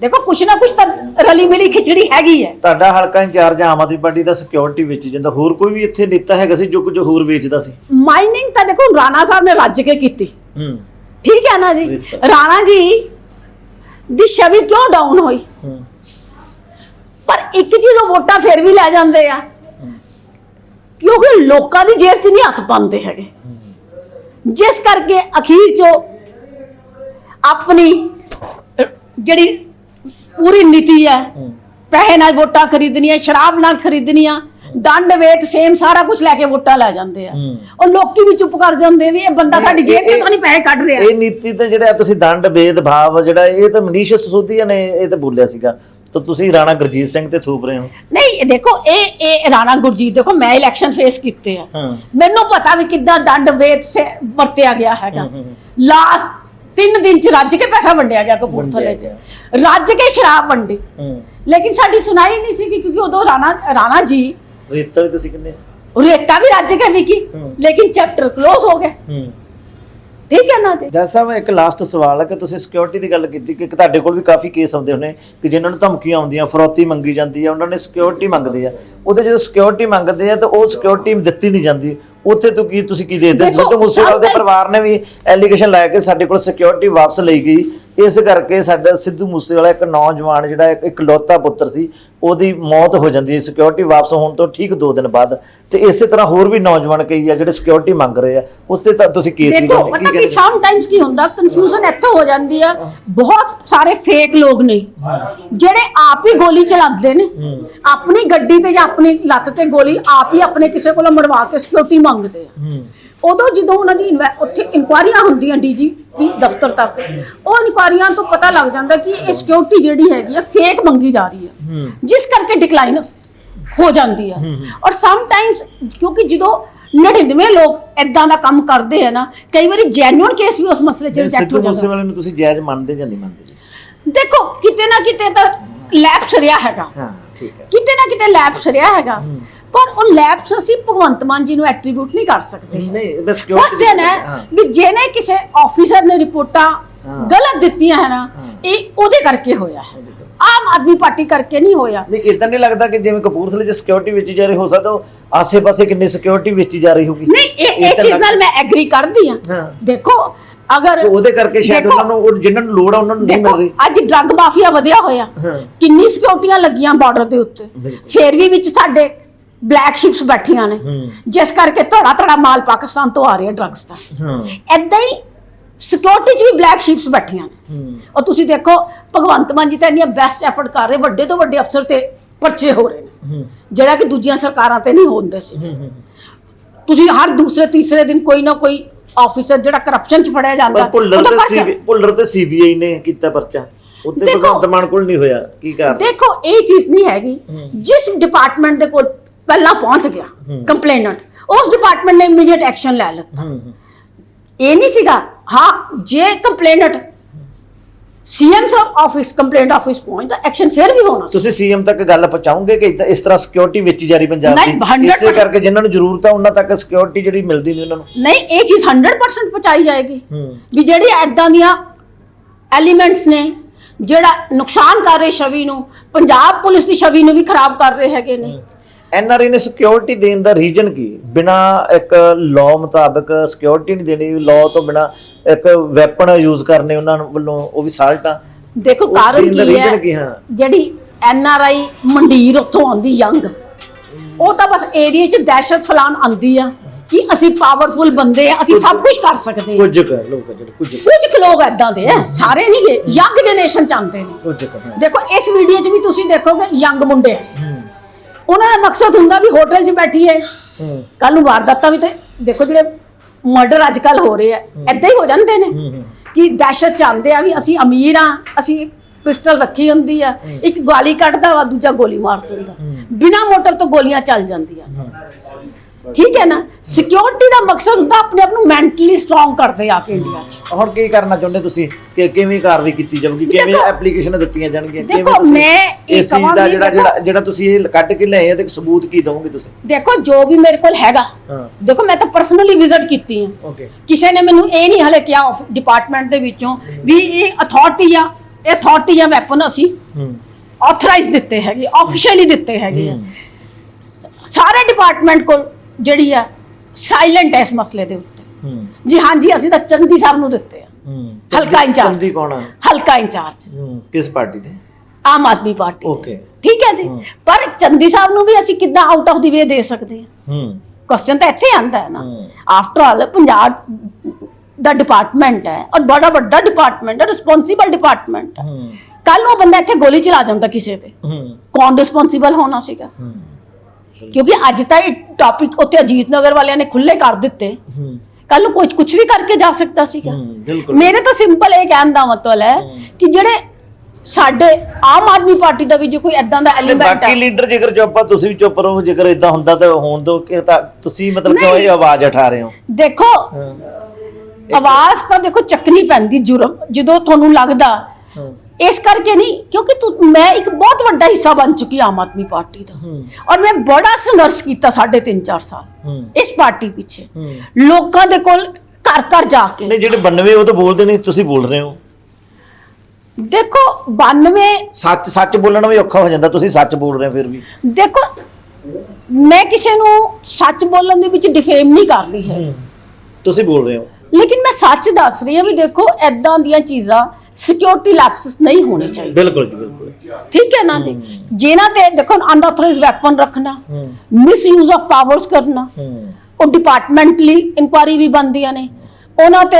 ਦੇਖੋ ਕੁਛ ਨਾ ਕੁਛ ਤਾਂ ਰਲੀ ਮਿਲੀ ਖਿਚੜੀ ਹੈਗੀ ਹੈ। ਤੁਹਾਡਾ ਹਲਕਾ ਇੰਚਾਰਜ ਆਮ ਆਦਮੀ ਪਾਰਟੀ ਦਾ ਸਿਕਿਉਰਿਟੀ ਵੇਚੀ ਜਾਂਦਾ ਹੋਰ ਕੋਈ ਵੀ ਇੱਥੇ ਨੇਤਾ ਹੈਗਾ ਸੀ ਜੋ ਕੁਝ ਹੋਰ ਵੇਚਦਾ ਸੀ? ਮਾਈਨਿੰਗ ਤਾਂ ਦੇਖੋ ਰਾਣਾ ਸਾਹਿਬ ਨੇ ਰੱਜ ਕੇ ਕੀਤੀ। ਹੂੰ। ਠੀਕ ਹੈ ਨਾ ਜੀ। ਰਾਣਾ ਜੀ ਦੀ ਛਵੀ ਕਿਉਂ ਡਾਊਨ ਹੋਈ? ਪਰ ਇੱਕ ਚੀਜ਼ ਉਹ ਵੋਟਾਂ ਫਿਰ ਵੀ ਲੈ ਜਾਂਦੇ ਆ। ਕਿਉਂਕਿ ਲੋਕਾਂ ਦੀ ਜੇਬ 'ਚ ਨਹੀਂ ਹੱਥ ਪਾਉਂਦੇ ਹੈਗੇ। ਜਿਸ ਕਰਕੇ ਅਖੀਰ 'ਚ ਆਪਣੀ ਜਿਹੜੀ ਪੂਰੀ ਨੀਤੀ ਹੈ। ਪੈਸੇ ਨਾਲ ਵੋਟਾਂ ਖਰੀਦਣੀਆਂ ਸ਼ਰਾਬ ਨਾਲ ਖਰੀਦਣੀਆਂ ਦੰਡ ਵੇਤ ਸੇਮ ਸਾਰਾ ਕੁਝ ਲੈ ਕੇ ਵੋਟਾਂ ਲੈ ਜਾਂਦੇ ਆ। ਉਹ ਲੋਕੀ ਵੀ ਚੁੱਪ ਕਰ ਜਾਂਦੇ ਵੀ ਇਹ ਬੰਦਾ ਸਾਡੀ ਜੇਬ 'ਚ ਤਾਂ ਨਹੀਂ ਪੈਸੇ ਕੱਢ ਰਿਹਾ। ਇਹ ਨੀਤੀ ਤੇ ਜਿਹੜਾ ਤੁਸੀਂ ਦੰਡ ਭੇਦ ਭਾਵ ਜਿਹੜਾ ਇਹ ਤਾਂ ਮਨੀਸ਼ ਸਿਸੋਦੀਆ ਨੇ ਇਹ ਤਾਂ ਬੋਲਿਆ ਸੀਗਾ। ਤਾਂ ਤੁਸੀਂ ਰਾਣਾ ਗੁਰਜੀਤ ਸਿੰਘ ਤੇ ਥੂਪ ਰਹੇ ਹੋ। ਨਹੀਂ ਇਹ ਦੇਖੋ ਇਹ ਇਹ ਰਾਣਾ ਗੁਰਜੀਤ ਦੇਖੋ ਮੈਂ ਇਲੈਕਸ਼ਨ ਫੇਸ ਕੀਤੇ ਆ। ਮੈਨੂੰ ਪਤਾ ਵੀ ਕਿੱਦਾਂ ਦੰਡ ਵੇਦ ਸੇ ਵਰਤਿਆ ਗਿਆ ਹੈਗਾ। ਲਾਸਟ 3 ਦਿਨ ਚ ਰੱਜ ਕੇ ਪੈਸਾ ਵੰਡਿਆ ਗਿਆ ਕਪੂਰਥਲੇ ਚ। ਰੱਜ ਕੇ ਸ਼ਰਾਬ ਵੰਡੀ। ਲੇਕਿਨ ਸਾਡੀ ਸੁਣਾਈ ਨਹੀਂ ਸੀ ਕਿਉਂਕਿ ਉਦੋਂ ਰਾਣਾ ਰਾਣਾ ਜੀ ਰੇਤਾ ਵੀ ਤੁਸੀਂ ਕਿੰਨੇ? ਰੇਤਾ ਵੀ ਰੱਜ ਕੇ ਵਿਕੀ ਹੂੰ। ਲੇਕਿਨ ਚੈਪਟਰ ਕਲੋਜ਼ ਹੋ ਗਿਆ। ਹੂੰ। ਠੀਕ ਹੈ ਨਾ ਜੀ? ਜੱਜ ਸਾਹਿਬ ਇੱਕ ਲਾਸਟ ਸਵਾਲ ਹੈ ਕਿ ਤੁਸੀਂ ਸਿਕਿਉਰਿਟੀ ਦੀ ਗੱਲ ਕੀਤੀ ਕਿ ਤੁਹਾਡੇ ਕੋਲ ਵੀ ਕਾਫੀ ਕੇਸ ਆਉਂਦੇ ਹੋਣੇ ਕਿ ਜਿਨ੍ਹਾਂ ਨੂੰ ਧਮਕੀਆਂ ਆਉਂਦੀਆਂ ਫਰੌਤੀ ਮੰਗੀ ਜਾਂਦੀ ਹੈ ਉਹਨਾਂ ਨੇ ਸਿਕਿਉਰਿਟੀ ਮੰਗਦੇ ਆ। ਉਹਦੇ ਜਦੋਂ ਸਿਕਿਉਰਿਟੀ ਮੰਗਦੇ ਆ ਤਾਂ ਉਹ ਸਿਕਿਉਰਿਟੀ ਦਿੱਤੀ ਨਹੀਂ ਜਾਂਦੀ। ਉੱਥੇ ਤੋਂ ਕੀ ਤੁਸੀਂ ਕੀ ਦੇ ਦਿੰਦੇ ਦੇਖੋ, ਸਿੱਧੂ ਮੂਸੇਵਾਲ ਦੇ ਪਰਿਵਾਰ ਨੇ ਵੀ ਐਲੀਗੇਸ਼ਨ ਲਾਇਆ ਕਿ ਸਾਡੇ ਕੋਲ ਸਿਕਿਉਰਿਟੀ ਵਾਪਸ ਲਈ ਗਈ ਇਸ ਕਰਕੇ ਸਾਡਾ ਸਿੱਧੂ ਮੂਸੇਵਾਲਾ ਇੱਕ ਨੌਜਵਾਨ ਜਿਹੜਾ ਇੱਕ ਇਕਲੌਤਾ ਪੁੱਤਰ ਸੀ ਉਹਦੀ ਮੌਤ ਹੋ ਜਾਂਦੀ ਹੈ ਸਿਕਿਉਰਿਟੀ ਵਾਪਸ ਹੋਣ ਤੋਂ ਠੀਕ 2 ਦਿਨ ਬਾਅਦ। ਤੇ ਇਸੇ ਤਰ੍ਹਾਂ ਹੋਰ ਵੀ ਨੌਜਵਾਨ ਕਈ ਆ ਜਿਹੜੇ ਸਿਕਿਉਰਿਟੀ ਮੰਗ ਰਹੇ ਆ ਉਸ ਤੇ ਤਾਂ ਤੁਸੀਂ ਕੇਸ ਵੀ ਦੇਖੋ ਕਰਨੇ ਪਤਾ ਕਿ ਸਮ ਟਾਈਮਸ ਕੀ ਹੁੰਦਾ ਕਨਫਿਊਜ਼ਨ ਇੱਥੇ ਹੋ ਜਾਂਦੀ ਆ ਬਹੁਤ ਸਾਰੇ ਫੇਕ ਲੋਕ ਨੇ ਜਿਹੜੇ ਆਪ ਹੀ ਗੋਲੀ ਚਲਾਉਂਦੇ ਨੇ। ਆਪਣੀ ਗੱਡੀ ਤੇ ਜਾਂ ਆਪਣੀ ਲੱਤ ਤੇ ਗੋਲੀ ਆਪ ਹੀ ਆਪਣੇ ਕਿਸੇ ਕੋਲੋਂ ਮੜਵਾ ਕੇ ਸਿਕਿਉਰਿਟੀ ਮੰਗਦੇ ਆ। ਉਦੋਂ ਜਦੋਂ ਉਹਨਾਂ ਦੀ ਇਨਵੈ- ਉੱਥੇ ਇਨਕੁਆਰੀਆਂ ਹੁੰਦੀਆਂ ਡੀਜੀਪੀ ਦਫ਼ਤਰ ਤੱਕ ਉਹ ਇਨਕੁਆਰੀਆਂ ਤੋਂ ਪਤਾ ਲੱਗ ਜਾਂਦਾ ਕਿ ਇਹ ਸਿਕਿਉਰਿਟੀ ਜਿਹੜੀ ਹੈਗੀ ਆ ਫੇਕ ਮੰਗੀ ਜਾ ਰਹੀ ਹੈ। ਜਿਸ ਕਰਕੇ ਡਿਕਲਾਈਨ ਹੋ ਜਾਂਦੀ ਆ। ਔਰ ਸਮ ਟਾਈਮਸ ਕਿਉਂਕਿ ਜਦੋਂ 99 ਲੋਕ ਐਦਾਂ ਦਾ ਕੰਮ ਕਰਦੇ ਆ ਨਾ ਕਈ ਵਾਰੀ ਜੈਨੂਇਨ ਕੇਸ ਵੀ ਉਸ ਮਸਲੇ 'ਚ ਰਿਜੈਕਟ ਸਿੱਧੂ ਹੋ ਜਾਂਦਾ ਮੂਸੇਵਾਲੇ ਨੂੰ ਤੁਸੀਂ ਜਾਇਜ਼ ਮੰਨਦੇ ਜਾਂ ਨਹੀਂ ਮੰਨਦੇ? ਦੇਖੋ ਕਿਤੇ ਨਾ ਕਿਤੇ ਤਾਂ ਲੈਪਸ ਰਿਹਾ ਹੈਗਾ। ਹਾਂ ਠੀਕ ਹੈ। ਕਿਤੇ ਨਾ ਕਿਤੇ ਲੈਪਸ ਰਿਹਾ ਹੈਗਾ। ਪਰ ਉਹ ਲੈਪਸ ਅਸੀਂ ਭਗਵੰਤ ਮਾਨ ਜੀ ਨੂੰ ਐਟਰੀਬਿਊਟ ਨਹੀਂ ਕਰ ਸਕਦੇ। ਨਹੀਂ ਬਸ ਕੁਐਸਚਨ ਹੈ ਵੀ ਜਿਹਨੇ ਕਿਸੇ ਆਫੀਸਰ ਨੇ ਰਿਪੋਰਟਾਂ। ਗਲਤ ਦਿੱਤੀਆਂ ਹੈ ਨਾ ਇਹ ਉਹਦੇ ਕਰਕੇ ਹੋਇਆ ਹੈ। ਆਮ ਆਦਮੀ ਪਾਰਟੀ ਕਰਕੇ ਨਹੀਂ ਹੋਇਆ। ਨਹੀਂ ਇਦਾਂ ਨਹੀਂ ਲੱਗਦਾ ਕਿ ਜਿਵੇਂ ਕਪੂਰਥਲੇ 'ਚ ਸਿਕਿਉਰਿਟੀ ਵਿੱਚ ਜਾ ਰਹੀ ਹੋ ਸਕਦਾ ਆਸੇ-ਪਾਸੇ ਕਿੰਨੀ ਸਿਕਿਉਰਿਟੀ ਵਿੱਚ ਜਾ ਰਹੀ ਹੋਗੀ ਨਹੀਂ ਇਹ ਇਹ ਚੀਜ਼ ਨਾਲ ਮੈਂ ਐਗਰੀ ਕਰਦੀ ਹਾਂ। ਦੇਖੋ ਅਗਰ ਉਹਦੇ ਕਰਕੇ ਸ਼ਾਇਦ ਉਹਨਾਂ ਨੂੰ ਉਹ ਜਿਨ੍ਹਾਂ ਨੂੰ ਲੋੜ ਆ ਉਹਨਾਂ ਨੂੰ ਨਹੀਂ ਮਿਲ ਰਹੀ। ਅੱਜ ਡਰੱਗ ਮਾਫੀਆ ਵਧਿਆ ਹੋਇਆ। ਕਿੰਨੀ ਸਿਕਿਉਰਟੀਆਂ ਲੱਗੀਆਂ ਬਾਰਡਰ ਦੇ ਉੱਤੇ। ਫੇਰ ਵੀ ਵਿੱਚ ਸਾਡੇ ਬਲੈਕ ਸ਼ਿਪਸ ਬੈਠੀਆਂ ਨੇ। ਹੂੰ। ਜਿਸ ਕਰਕੇ ਧੜਾ ਧੜਾ ਮਾਲ ਪਾਕਿਸਤਾਨ ਤੋਂ ਆ ਰਿਹਾ ਡਰੱਗਸ ਦਾ। ਹਾਂ। ਐਦਾਂ ਹੀ ਸਿਕਿਉਰਿਟੀ 'ਚ ਵੀ ਬਲੈਕ ਸ਼ਿਪਸ ਬੈਠੀਆਂ ਨੇ। ਹੂੰ। ਔਰ ਤੁਸੀਂ ਦੇਖੋ ਭਗਵੰਤ ਮਾਨ ਜੀ ਤਾਂ ਇੰਨੀਆਂ ਬੈਸਟ ਐਫਰਟ ਕਰ ਰਹੇ ਵੱਡੇ ਤੋਂ ਵੱਡੇ ਅਫਸਰ ਤੇ ਪਰਚੇ ਹੋ ਰਹੇ ਨੇ। ਹੂੰ। ਜਿਹੜਾ ਕਿ ਦੂਜੀਆਂ ਸਰਕਾਰਾਂ ਤੇ ਨਹੀਂ ਹੁੰਦੇ ਸੀ। ਤੁਸੀਂ ਹਰ ਦੂਸਰੇ ਤੀਸਰੇ ਦਿਨ ਕੋਈ ਨਾ ਕੋਈ ਆਫੀਸਰ ਜਿਹੜਾ ਕਰਪਸ਼ਨ 'ਚ ਫੜਿਆ ਜਾਂਦਾ ਪਰ ਭੁੱਲਰ ਉਹਦਾ ਤੇ ਪਰਚਾ- ਸੀ ਭੁੱਲਰ ਤੇ ਸੀਬੀਆਈ ਨੇ ਕੀਤਾ ਪਰਚਾ। ਉੱਤੇ ਦੇਖੋ- ਭਗਵੰਤ ਮਾਨ ਕੋਲ ਨਹੀਂ ਹੋਇਆ। ਕੀ ਕਾਰਨ? ਦੇਖੋ ਇਹ ਚੀਜ਼ ਨਹੀਂ ਹੈਗੀ। ਜਿਸ ਡਿਪਾਰਟਮੈਂਟ ਦੇ ਕੋਲ ਪਹਿਲਾਂ ਪਹੁੰਚ ਗਿਆ ਕੰਪਲੇਨੈਂਟ ਉਸ ਡਿਪਾਰਟਮੈਂਟ ਨੇ ਇਮੀਡੀਏਟ ਐਕਸ਼ਨ ਲੈ ਲਿਆ ਇਹ ਨਹੀਂ ਸੀਗਾ ਹਾਂ ਜੇ complainant CM sahib office complaint office ਪਹੁੰਚਦਾ ਐਕਸ਼ਨ ਫਿਰ ਵੀ ਹੋਣਾ। ਤੁਸੀਂ ਸੀਐਮ ਤੱਕ ਗੱਲ ਪਹੁੰਚਾਉਂਗੇ ਕਿ ਇਸ ਤਰ੍ਹਾਂ ਸਿਕਿਉਰਿਟੀ ਵਿੱਚ ਹੀ ਜਾ ਰਹੀ ਪੰਜਾਬ ਦੀ? 100% ਇਸੇ ਕਰਕੇ ਜਿਨ੍ਹਾਂ ਨੂੰ ਜ਼ਰੂਰਤ ਆ ਉਹਨਾਂ ਤੱਕ ਸਿਕਿਉਰਿਟੀ ਜਿਹੜੀ ਮਿਲਦੀ ਨਹੀਂ ਉਹਨਾਂ ਨੂੰ। ਨਹੀਂ ਇਹ ਚੀਜ਼ 100% ਪਹੁੰਚਾਈ ਜਾਏਗੀ। ਵੀ ਜਿਹੜੀ ਐਦਾਂ ਦੀਆਂ ਐਲੀਮੈਂਟਸ ਨੇ ਜਿਹੜਾ ਨੁਕਸਾਨ ਕਰ ਰਹੇ ਛਵੀ ਨੂੰ ਪੰਜਾਬ ਪੁਲਿਸ ਦੀ ਛਵੀ ਨੂੰ ਵੀ ਖਰਾਬ ਕਰ ਰਹੇ ਹੈਗੇ ਨੇ। ਐਨਆਰਆਈ ਨੇ ਸਿਕਿਉਰਿਟੀ ਦੇਣ ਦਾ ਰੀਜਨ ਕੀ? ਬਿਨਾ ਇੱਕ ਲਾਅ ਮੁਤਾਬਕ ਸਿਕਿਉਰਿਟੀ ਨਹੀਂ ਦੇਣੀ ਲਾਅ ਤੋਂ ਬਿਨਾ ਇੱਕ ਵੈਪਨ ਯੂਜ਼ ਕਰਨੇ ਉਹਨਾਂ ਵੱਲੋਂ ਉਹ ਵੀ ਸਾਲਟਾਂ ਦੇਖੋ ਕਾਰਨ ਕੀ ਹੈ। ਜਿਹੜੀ ਐਨ ਆਰ ਆਈ ਮੰਡੀਰ ਉੱਥੋਂ ਆਉਂਦੀ ਯੰਗ ਉਹ ਤਾਂ ਬਸ ਏਰੀਆ 'ਚ ਦਹਿਸ਼ਤ ਫਲਾਨ ਆਂਦੀ ਆ ਕਿ ਅਸੀਂ ਪਾਵਰਫੁਲ ਬੰਦੇ ਆ ਅਸੀਂ ਸਭ ਕੁਝ ਕਰ ਸਕਦੇ ਆ। ਕੁਝ ਕਰ ਲੋਕ ਜਿਹੜੇ ਕੁਝ ਕੁਝ ਲੋਕ ਐਦਾਂ ਦੇ ਆ ਸਾਰੇ ਨਹੀਂ ਗੇ ਯੰਗ ਜਨਰੇਸ਼ਨ ਚਾਹੁੰਦੇ ਨੇ। ਕੁਝ ਕਰ ਦੇਖੋ ਇਸ ਵੀਡੀਓ 'ਚ ਵੀ ਤੁਸੀਂ ਦੇਖੋਗੇ ਯੰਗ ਮੁੰਡੇ ਆ। ਉਹਨਾਂ ਦਾ ਮਕਸਦ ਹੁੰਦਾ ਵੀ ਹੋਟਲ 'ਚ ਬੈਠੀਏ। ਹੂੰ। ਕੱਲ ਨੂੰ ਵਾਰਦਾਤਾਂ ਵੀ ਤੇ ਦੇਖੋ ਜਿਹੜੇ ਮਰਡਰ ਅੱਜ ਕੱਲ ਹੋ ਰਹੇ ਆ ਐਦਾਂ ਹੀ ਹੋ ਜਾਂਦੇ ਨੇ। ਕਿ ਦਹਿਸ਼ਤ ਚਾਹੁੰਦੇ ਆ ਵੀ ਅਸੀਂ ਅਮੀਰ ਆ ਅਸੀਂ ਪਿਸਟਲ ਰੱਖੀ ਹੁੰਦੀ ਆ। ਇੱਕ ਗੋਲੀ ਕੱਢਦਾ ਵਾ ਦੂਜਾ ਗੋਲੀ ਮਾਰ ਦਿੰਦਾ। ਬਿਨਾ ਮੋਟਰ ਤੋਂ ਗੋਲੀਆਂ ਚੱਲ ਜਾਂਦੀਆਂ। ਠੀਕ ਹੈ ਨਾ? ਸਿਕਿਉਰਿਟੀ ਦਾ ਮਕਸਦ ਹੁੰਦਾ ਆਪਣੇ ਆਪ ਨੂੰ ਮੈਂਟਲੀ ਸਟਰੋਂਗ ਕਰਦੇ ਆ ਕੇ ਇੰਡੀਆ 'ਚ। ਹੁਣ ਕੀ ਕਰਨਾ ਚਾਹੁੰਦੇ ਤੁਸੀਂ? ਕਿ ਕਿਵੇਂ ਕਾਰਵਾਈ ਕੀਤੀ ਜਾਊਗੀ? ਕਿਵੇਂ ਦੇਖੋ- ਐਪਲੀਕੇਸ਼ਨਾਂ ਦਿੱਤੀਆਂ ਜਾਣਗੀਆਂ? ਦੇਖੋ, ਤੁਸੀਂ ਮੈਂ ਇਹ ਇਸ ਚੀਜ਼ ਦਾ ਕਹਾਂਗੀ ਜਿਹੜਾ ਜਿਹੜਾ ਜਿਹੜਾ ਤੁਸੀਂ ਇਹ ਕੱਢ ਕੇ ਲਿਆਏ ਆ ਤੇ ਸਬੂਤ ਕੀ ਦਵੋਗੇ ਤੁਸੀਂ? ਦੇਖੋ ਜੋ ਵੀ ਮੇਰੇ ਕੋਲ ਹੈਗਾ। ਹਾਂ। ਦੇਖੋ ਮੈਂ ਤਾਂ ਪਰਸਨਲੀ ਵਿਜ਼ਿਟ ਕੀਤੀ ਓਕੇ ਕਿਸੇ ਨੇ ਮੈਨੂੰ ਇਹ ਨਹੀਂ ਹਲੇ ਕਿਹਾ ਡਿਪਾਰਟਮੈਂਟ ਦੇ ਵਿੱਚੋਂ ਵੀ ਇਹ ਅਥਾਰਟੀ ਆ ਇਹ ਅਥਾਰਟੀ ਆ ਵੈਪਨ ਅਸੀਂ ਹੂੰ। ਆਥਰਾਈਜ਼ ਦਿੱਤੇ ਹੈਗੇ ਆਫੀਸ਼ੀਅਲੀ ਦਿੱਤੇ ਹੈਗੇ ਆ। ਸਾਰੇ ਡਿਪਾਰਟਮੈਂਟ ਕੋਲ ਜਿਹੜੀ ਆ ਸਾਇਲੈਂਟ ਹੈ ਇਸ ਮਸਲੇ ਦੇ ਉੱਤੇ। ਹੂੰ। ਜੀ ਹਾਂਜੀ ਅਸੀਂ ਤਾਂ ਚੰਦੀ ਸਾਹਿਬ ਨੂੰ ਦਿੱਤੇ ਆ। ਹੂੰ। ਹਲਕਾ ਇੰਚਾਰਜ। ਚੰਦੀ ਕੌਣ ਆ? ਹਲਕਾ ਇੰਚਾਰਜ। ਹੂੰ ਕਿਸ ਪਾਰਟੀ ਦੇ? ਆਮ ਆਦਮੀ ਪਾਰਟੀ। ਓਕੇ ਠੀਕ ਹੈ ਜੀ। ਪਰ ਚੰਦੀ ਸਾਹਿਬ ਨੂੰ ਵੀ ਅਸੀਂ ਕਿੱਦਾਂ ਆਊਟ ਆਫ ਦੀ ਵੇ ਦੇ ਸਕਦੇ ਹਾਂ ਹੂੰ। ਕੁਐਸਚਨ ਤਾਂ ਇੱਥੇ ਆਂਦਾ ਹੈ ਨਾ। ਆਫਟਰ ਆਲ ਪੰਜਾਬ ਦਾ ਡਿਪਾਰਟਮੈਂਟ ਹੈ ਔਰ ਬੜਾ ਵੱਡਾ ਡਿਪਾਰਟਮੈਂਟ ਹੈ ਰਿਸਪੌਂਸੀਬਲ ਡਿਪਾਰਟਮੈਂਟ ਹੈ। ਕੱਲ ਨੂੰ ਉਹ ਬੰਦਾ ਇੱਥੇ ਗੋਲੀ ਚਲਾ ਜਾਂਦਾ ਕਿਸੇ ਤੇ। ਹੂੰ। ਕੌਣ ਰਿਸਪੌਂਸੀਬਲ ਹੋਣਾ ਸੀਗਾ? ਹੂੰ। ਕਿਉਂਕਿ ਅੱਜ ਤਾਂ ਇਹ ਟੌਪਿਕ ਉੱਤੇ ਅਜੀਤ ਨਗਰ ਵਾਲਿਆਂ ਨੇ ਖੁੱਲੇ ਕਰ ਦਿੱਤੇ। ਕੱਲ ਨੂੰ ਕੁਝ ਕੁਝ ਵੀ ਕਰਕੇ ਜਾ ਸਕਦਾ ਸੀਗਾ। ਮੇਰੇ ਤਾਂ ਸਿੰਪਲ ਇਹ ਕਹਿਣ ਦਾ ਮਤਲਬ ਹੈ ਕਿ ਜਿਹੜੇ ਸਾਡੇ ਆਮ ਆਦਮੀ ਪਾਰਟੀ ਦਾ ਵੀ ਜੇ ਕੋਈ ਐਦਾਂ ਦਾ ਐਲੀਮੈਂਟ ਬਾਕੀ ਹੈ ਲੀਡਰ ਜੇਕਰ ਚੁੱਪ ਆ ਤੁਸੀਂ ਵੀ ਚੁੱਪ ਰਹੋ ਜੇਕਰ ਇਦਾਂ ਹੁੰਦਾ ਤਾਂ ਹੋਣ ਦਿਓ ਕਿ ਤਾਂ ਤੁਸੀਂ ਮਤਲਬ ਕਿਉਂ ਇਹ ਆਵਾਜ਼ ਉਠਾ ਰਹੇ ਹੋ? ਦੇਖੋ ਆਵਾਜ਼ ਤਾਂ ਦੇਖੋ ਚੱਕਣੀ ਪੈਂਦੀ ਜੁਰਮ ਜਦੋਂ ਤੁਹਾਨੂੰ ਲੱਗਦਾ ਇਸ ਕਰਕੇ ਨਹੀਂ ਕਿਉਂਕਿ ਤੂੰ ਮੈਂ ਇੱਕ ਬਹੁਤ ਵੱਡਾ ਹਿੱਸਾ ਬਣ ਚੁੱਕੀ ਆਮ ਆਦਮੀ ਪਾਰਟੀ ਦਾ। ਔਰ ਮੈਂ ਬੜਾ ਸੰਘਰਸ਼ ਕੀਤਾ ਸਾਢੇ ਤਿੰਨ 4 ਸਾਲ। ਇਸ ਪਾਰਟੀ ਪਿੱਛੇ। ਲੋਕਾਂ ਦੇ ਕੋਲ ਘਰ ਘਰ ਜਾ ਕੇ। ਨਹੀਂ ਜਿਹੜੇ 92 ਉਹ ਤਾਂ ਬੋਲਦੇ ਨਹੀਂ ਤੁਸੀਂ ਬੋਲ ਰਹੇ ਹੋ। ਦੇਖੋ 92 ਸੱਚ ਸੱਚ ਬੋਲਣਾ ਵੀ ਔਖਾ ਹੋ ਜਾਂਦਾ ਤੁਸੀਂ ਸੱਚ ਬੋਲ ਰਹੇ ਹੋ ਫਿਰ ਵੀ। ਦੇਖੋ ਮੈਂ ਕਿਸੇ ਨੂੰ ਸੱਚ ਬੋਲਣ ਦੇ ਵਿੱਚ ਡਿਫੇਮ ਨਹੀਂ ਕਰ ਰਹੀ ਹੈ। ਤੁਸੀਂ ਬੋਲ ਰਹੇ ਹੋ। ਲੇਕਿਨ ਮੈਂ ਸੱਚ ਦੱਸ ਰਹੀ ਹਾਂ ਵੀ ਦੇਖੋ ਐਦਾਂ ਦੀਆਂ ਚੀਜ਼ਾਂ ਸਿਕਿਉਰਿਟੀ ਲੈਪਸਸ ਨਹੀਂ ਹੋਣੇ ਚਾਹੀਦੇ। ਬਿਲਕੁਲ ਜੀ ਬਿਲਕੁਲ। ਠੀਕ ਹੈ ਨਾ ਜੀ? ਜਿਨ੍ਹਾਂ ਤੇ ਦੇਖੋ ਅਨਆਥੋਰਾਈਜ਼ਡ ਵੈਪਨ ਰੱਖਣਾ ਮਿਸਯੂਜ਼ ਆਫ ਪਾਵਰਸ ਕਰਨਾ ਉਹ ਡਿਪਾਰਟਮੈਂਟਲੀ ਇਨਕੁਆਰੀ ਵੀ ਬੰਦੀਆਂ ਨੇ। ਉਹਨਾਂ ਤੇ